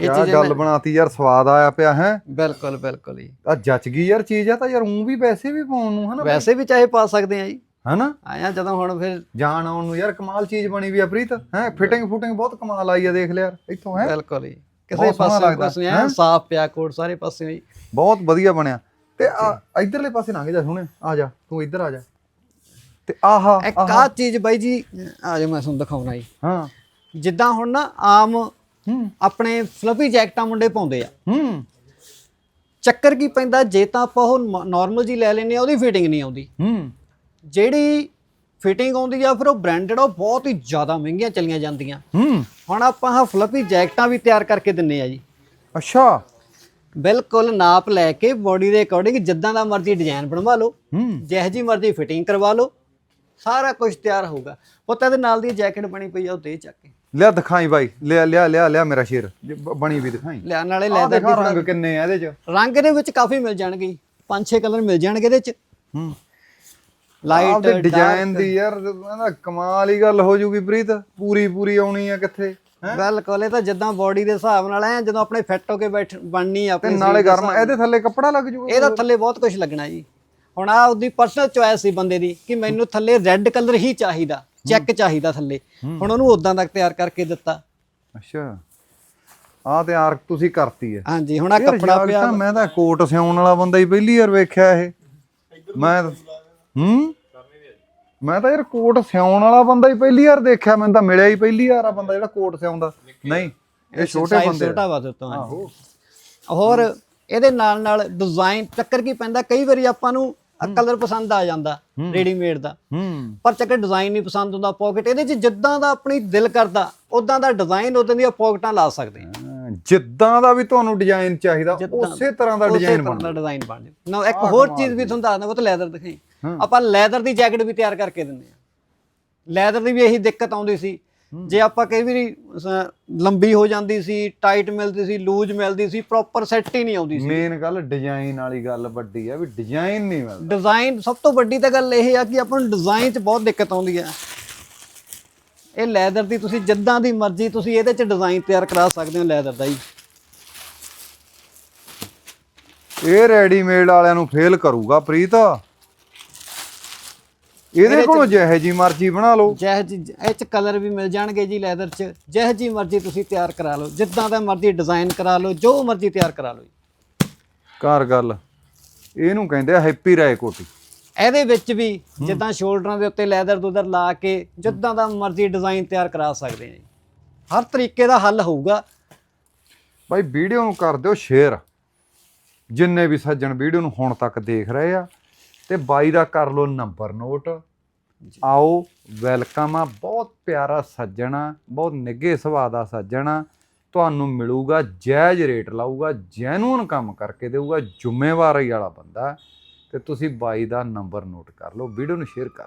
Speaker 1: ਚੀਜ਼
Speaker 2: ਗੱਲ ਬਣਾਤੀ ਯਾਰ ਸਵਾਦ ਆਇਆ ਪਿਆ ਹੈ?
Speaker 1: ਬਿਲਕੁਲ ਬਿਲਕੁਲ ਜੀ।
Speaker 2: ਆ ਜੱਚ ਗਈ ਯਾਰ ਚੀਜ਼ ਆ ਤਾਂ ਯਾਰ ਉਂ ਵੀ ਪੈਸੇ ਵੀ ਪਾਉਣ ਨੂੰ ਹਨਾ?
Speaker 1: ਵੈਸੇ ਵੀ ਚਾਹੇ ਪਾ ਸਕਦੇ ਆ ਜੀ।
Speaker 2: ਹਨਾ?
Speaker 1: ਆਇਆ ਜਦੋਂ ਹੁਣ ਫਿਰ
Speaker 2: ਜਾਣ ਆਉਣ ਨੂੰ ਯਾਰ ਕਮਾਲ ਚੀਜ਼ ਬਣੀ ਵੀ ਆ ਪ੍ਰੀਤ ਹੈ? ਫਿਟਿੰਗ ਫੁਟਿੰਗ ਬਹੁਤ ਕਮਾਲ ਆਈ ਆ ਦੇਖ ਲਿਆ ਯਾਰ ਇੱਥੋਂ ਹੈ?
Speaker 1: ਬਿਲਕੁਲ ਜੀ। ਕਿਸੇ
Speaker 2: ਬਹੁਤ ਸੋਹਣਾ
Speaker 1: ਪਾਸੇ
Speaker 2: ਲੱਗਦਾ,
Speaker 1: ਕੁਛ ਨਹੀਂ ਐਨ ਸਾਫ਼ ਪਿਆ ਕੋਟ ਸਾਰੇ ਪਾਸੇ ਜੀ।
Speaker 2: ਬਹੁਤ ਵਧੀਆ ਬਣਿਆ। ਤੇ ਆ ਇਧਰਲੇ ਪਾਸੇ ਲੰਘ ਜਾ ਸੁਣੇ ਆ ਜਾ ਤੂੰ ਇੱਧਰ ਆ ਜਾ। ਤੇ ਆਹਾ
Speaker 1: ਇੱਕ ਆਹ ਚੀਜ਼ ਬਾਈ ਜੀ ਆ ਜਾ ਮੈਂ ਤੁਹਾਨੂੰ ਦਿਖਾਉਣਾ ਜੀ।
Speaker 2: ਹਾਂ।
Speaker 1: ਜਿੱਦਾਂ ਹੁਣ ਨਾ ਆਮ ਆਪਣੇ ਫਲਫੀ ਜੈਕਟਾਂ ਮੁੰਡੇ ਪਾਉਂਦੇ ਆ।
Speaker 2: ਹੂੰ।
Speaker 1: ਚੱਕਰ ਕੀ ਪੈਂਦਾ ਜੇ ਤਾਂ ਆਪਾਂ ਉਹ ਨਾਰਮਲ ਜੀ ਲੈ ਲੈਨੇ ਆ ਉਹਦੀ ਫਿਟਿੰਗ ਨਹੀਂ ਆਉਂਦੀ।
Speaker 2: ਹੂੰ।
Speaker 1: ਜਿਹੜੀ ਫਿਟਿੰਗ ਆਉਂਦੀ ਆ ਫਿਰ ਉਹ ਬ੍ਰਾਂਡਡ ਉਹ ਬਹੁਤ ਹੀ ਜ਼ਿਆਦਾ ਮਹਿੰਗੀਆਂ ਚਲੀਆਂ ਜਾਂਦੀਆਂ।
Speaker 2: ਹੂੰ।
Speaker 1: ਹੁਣ ਆਪਾਂ ਆਹ ਫਲਫੀ ਜੈਕਟਾਂ ਵੀ ਤਿਆਰ ਕਰਕੇ ਦਿੰਨੇ ਆ ਜੀ।
Speaker 2: ਅੱਛਾ।
Speaker 1: ਬਿਲਕੁਲ ਨਾਪ ਲੈ ਕੇ ਬੋਡੀ ਦੇ ਅਕੋਰਡਿੰਗ ਜਿੱਦਾਂ ਦਾ ਮਰਜ਼ੀ ਡਿਜ਼ਾਈਨ ਬਣਵਾ ਲਓ।
Speaker 2: ਹੂੰ।
Speaker 1: ਜਿਹੋ ਜੀ ਮਰਜ਼ੀ ਫਿਟਿੰਗ ਕਰਵਾ ਲਓ। ਸਾਰਾ ਕੁਝ ਤਿਆਰ ਹੋਊਗਾ। ਪੁੱਤ ਇਹਦੇ ਨਾਲ ਦੀ ਜੈਕਟ ਬਣੀ ਪਈ ਆ ਉਹ ਦੇ ਚੱਕ ਕੇ।
Speaker 2: ਲਿਆ ਦਿਖਾਈ ਬਾਈ ਲਿਆ ਲਿਆ ਲਿਆ ਲਿਆ ਮੇਰਾ ਸ਼ੇਰ। ਜੇ ਬ- ਬਣੀ ਵੀ ਦਿਖਾਈ।
Speaker 1: ਲਿਆ ਨਾਲੇ
Speaker 2: ਆਹ
Speaker 1: ਲੈਦਰ
Speaker 2: ਦੇਖਾ ਰੰਗ ਕਿੰਨੇ ਆ ਇਹਦੇ ਚ।
Speaker 1: ਰੰਗ ਦੇ ਵਿੱਚ ਕਾਫੀ ਮਿਲ ਜਾਣਗੇ ਪੰਜ ਛੇ ਕਲਰ ਮਿਲ ਜਾਣਗੇ ਇਹਦੇ ਚ।
Speaker 2: ਹੂੰ।
Speaker 1: ਲਾਈਟ
Speaker 2: ਆਪਦੇ ਡਿਜ਼ਾਈਨ ਦੀ ਯਾਰ ਇਹਦਾ ਕਮਾਲ ਹੀ ਗੱਲ ਹੋ ਜੂਗੀ ਪ੍ਰੀਤ। ਪੂਰੀ ਪੂਰੀ ਆਉਣੀ ਆ ਕਿੱਥੇ ਹੈਂ?
Speaker 1: ਬਿਲਕੁਲ ਇਹ ਤਾਂ ਜਿੱਦਾਂ ਬਾਡੀ ਦੇ ਹਿਸਾਬ ਨਾਲ ਐ ਜਦੋਂ ਆਪਣੇ ਫਿੱਟ ਹੋ ਕੇ ਬੈਠ ਬਣਨੀ ਆ
Speaker 2: ਤੇ
Speaker 1: ਆਪਣੀ
Speaker 2: ਨਾਲੇ ਗਰਮ ਇਹਦੇ ਥੱਲੇ ਕੱਪੜਾ ਲੱਗ ਜੂਗਾ
Speaker 1: ਇਹਦਾ ਥੱਲੇ ਬਹੁਤ ਕੁਝ ਲੱਗਣਾ ਜੀ। ਹੁਣ ਆ ਉਹਦੀ ਪਰਸਨਲ ਚੁਆਇਸ ਸੀ ਬੰਦੇ ਦੀ ਕਿ ਮੈਨੂੰ ਥੱਲੇ ਰੈੱਡ ਕਲਰ ਹੀ ਚਾਹੀਦਾ। ਚੈੱਕ ਚਾਹੀਦਾ ਥੱਲੇ। ਹੁਣ ਉਹਨੂੰ ਉਦਾਂ ਦਾ ਤਿਆਰ ਕਰਕੇ ਦਿੱਤਾ।
Speaker 2: ਅੱਛਾ। ਆਹ ਤੇ ਆਰਕ ਤੁਸੀਂ ਕਰਤੀ ਹੈ।
Speaker 1: ਹਾਂਜੀ ਹੁਣ ਆ ਕੱਪੜਾ ਪਿਆ
Speaker 2: ਤਾਂ ਮੈਂ ਤਾਂ ਕੋਟ ਸਿਉਣ ਵਾਲਾ ਬੰਦਾ ਹੀ ਪਹਿਲੀ ਵਾਰ ਵੇਖਿਆ ਇਹ। ਮੈਂ ਹੂੰ। ਮੈਂ ਤਾਂ ਯਾਰ ਕੋਟ ਸਿਉਣ ਵਾਲਾ ਬੰਦਾ ਹੀ ਪਹਿਲੀ ਵਾਰ ਦੇਖਿਆ। ਮੈਨੂੰ ਤਾਂ ਮਿਲਿਆ ਹੀ ਪਹਿਲੀ ਵਾਰ ਆ ਬੰਦਾ ਜਿਹੜਾ ਕੋਟ ਸਿਉਂਦਾ ਨਹੀਂ ਇਹ ਛੋਟੇ ਬੰਦੇ
Speaker 1: ਛੋਟਾ ਵਾ ਦਿੱਤਾ
Speaker 2: ਆਹੋ।
Speaker 1: ਹੋਰ ਇਹਦੇ ਨਾਲ ਨਾਲ ਡਿਜ਼ਾਈਨ ਚੱਕਰ ਕੀ ਪੈਂਦਾ? ਕਈ ਵਾਰੀ ਆਪਾਂ ਨੂੰ ਕਲਰ ਪਸੰਦ ਆ ਜਾਂਦਾ ਰੈਡੀਮੇਡ ਦਾ। ਪਰ ਚੱਕਰ ਡਿਜ਼ਾਈਨ ਨਹੀਂ ਪਸੰਦ ਹੁੰਦਾ ਪਾਕਟ ਇਹਦੇ 'ਚ ਜਿੱਦਾਂ ਦਾ ਆਪਣੀ ਦਿਲ ਕਰਦਾ ਉਦਾਂ ਦਾ ਡਿਜ਼ਾਈਨ ਉਦਾਂ ਦੀਆਂ ਪਾਕਟਾਂ ਲਾ ਸਕਦੇ
Speaker 2: ਅਹ ਜਿੱਦਾਂ ਦਾ ਵੀ ਤੁਹਾਨੂੰ ਡਿਜ਼ਾਈਨ ਚਾਹੀਦਾ ਉਸੇ ਤਰ੍ਹਾਂ ਦਾ ਡਿਜ਼ਾਈਨ ਬਣ
Speaker 1: ਦਾ ਡਿਜ਼ਾਈਨ ਬਣ ਜਾਵੇ। ਨਾ ਇੱਕ ਹੋਰ ਚੀਜ਼ ਵੀ ਤੁਹਾਨੂੰ ਦੱਸਦਾ ਉਹ ਤਾਂ ਲੈਦਰ ਦਿਖਾਈ। ਆਪਾਂ ਲੈਦਰ ਦੀ ਜੈਕਟ ਵੀ ਤਿਆਰ ਕਰਕੇ ਦਿੰਦੇ ਆ। ਲੈਦਰ ਦੀ ਵੀ ਇਹੀ ਦਿੱਕਤ ਆਉਂਦੀ ਸੀ ਜੇ ਆਪਾਂ ਕਈ ਵਾਰੀ ਲੰਬੀ ਹੋ ਜਾਂਦੀ ਸੀ ਟਾਈਟ ਮਿਲਦੀ ਸੀ ਲੂਜ਼ ਮਿਲਦੀ ਸੀ ਪ੍ਰੋਪਰ ਸੈੱਟ ਹੀ ਨਹੀਂ ਆਉਂਦੀ ਸੀ।
Speaker 2: ਮੇਨ ਗੱਲ ਡਿਜ਼ਾਈਨ ਵਾਲੀ ਗੱਲ ਵੱਡੀ ਆ ਵੀ ਡਿਜ਼ਾਈਨ ਨਹੀਂ ਮਿਲਦਾ।
Speaker 1: ਡਿਜ਼ਾਈਨ ਸਭ ਤੋਂ ਵੱਡੀ ਤਾਂ ਗੱਲ ਇਹ ਆ ਕਿ ਆਪਾਂ ਨੂੰ ਡਿਜ਼ਾਈਨ 'ਚ ਬਹੁਤ ਦਿੱਕਤ ਆਉਂਦੀ ਹੈ ਇਹ ਲੈਦਰ ਦੀ ਤੁਸੀਂ ਜਿੱਦਾਂ ਦੀ ਮਰਜ਼ੀ ਤੁਸੀਂ ਇਹਦੇ 'ਚ ਡਿਜ਼ਾਈਨ ਤਿਆਰ ਕਰਾ ਸਕਦੇ ਹੋ ਲੈਦਰ ਦਾ ਹੀ।
Speaker 2: ਇਹ ਰੈਡੀਮੇਡ ਵਾਲਿਆਂ ਨੂੰ ਫੇਲ ਕਰੂਗਾ ਪ੍ਰੀਤ। ਇਹਦੇ ਕੋਲੋਂ ਜਿਹੇ ਜੀ ਮਰਜ਼ੀ ਬਣਾ ਲਓ।
Speaker 1: ਜਿਹੋ ਜੀ ਇਹ 'ਚ ਕਲਰ ਵੀ ਮਿਲ ਜਾਣਗੇ ਜੀ ਲੈਦਰ 'ਚ। ਜਿਹੋ ਜੀ ਮਰਜ਼ੀ ਤੁਸੀਂ ਤਿਆਰ ਕਰਾ ਲਓ। ਜਿੱਦਾਂ ਦਾ ਮਰਜ਼ੀ ਡਿਜ਼ਾਈਨ ਕਰਾ ਲਓ ਜੋ ਮਰਜ਼ੀ ਤਿਆਰ ਕਰਾ ਲਓ ਜੀ।
Speaker 2: ਘਰ ਗੱਲ। ਇਹਨੂੰ ਕਹਿੰਦੇ ਆ ਹੈਪੀ ਰਾਏ ਕੋਟੀ
Speaker 1: ਇਹਦੇ ਵਿੱਚ ਵੀ ਜਿੱਦਾਂ ਸ਼ੋਲਡਰਾਂ ਦੇ ਉੱਤੇ ਲੈਦਰ ਦੁਦਰ ਲਾ ਕੇ ਜਿੱਦਾਂ ਦਾ ਮਰਜ਼ੀ ਡਿਜ਼ਾਈਨ ਤਿਆਰ ਕਰਾ ਸਕਦੇ ਨੇ ਹਰ ਤਰੀਕੇ ਦਾ ਹੱਲ ਹੋਊਗਾ।
Speaker 2: ਭਾਈ ਵੀਡੀਓ ਨੂੰ ਕਰ ਦਿਓ ਸ਼ੇਅਰ ਜਿੰਨੇ ਵੀ ਸੱਜਣ ਵੀਡੀਓ ਨੂੰ ਹੁਣ ਤੱਕ ਦੇਖ ਰਹੇ ਆ ਤੇ ਬਾਈ ਦਾ ਕਰ ਲਓ ਨੰਬਰ ਨੋਟ। ਆਓ ਵੈਲਕਮ ਆ ਬਹੁਤ ਪਿਆਰਾ ਸੱਜਣ ਬਹੁਤ ਨਿੱਘੇ ਸੁਭਾਅ ਦਾ ਸੱਜਣ ਤੁਹਾਨੂੰ ਮਿਲੂਗਾ ਜਾਇਜ਼ ਰੇਟ ਲਾਊਗਾ ਜੈਨੂਨ ਕੰਮ ਕਰਕੇ ਦੇਊਗਾ ਜ਼ਿੰਮੇਵਾਰੀ ਵਾਲਾ ਬੰਦਾ। ਤੇ ਤੁਸੀਂ ਬਾਈ ਦਾ ਨੰਬਰ ਨੋਟ ਕਰ ਲਓ ਵੀਡੀਓ ਨੂੰ ਸ਼ੇਅਰ ਕਰ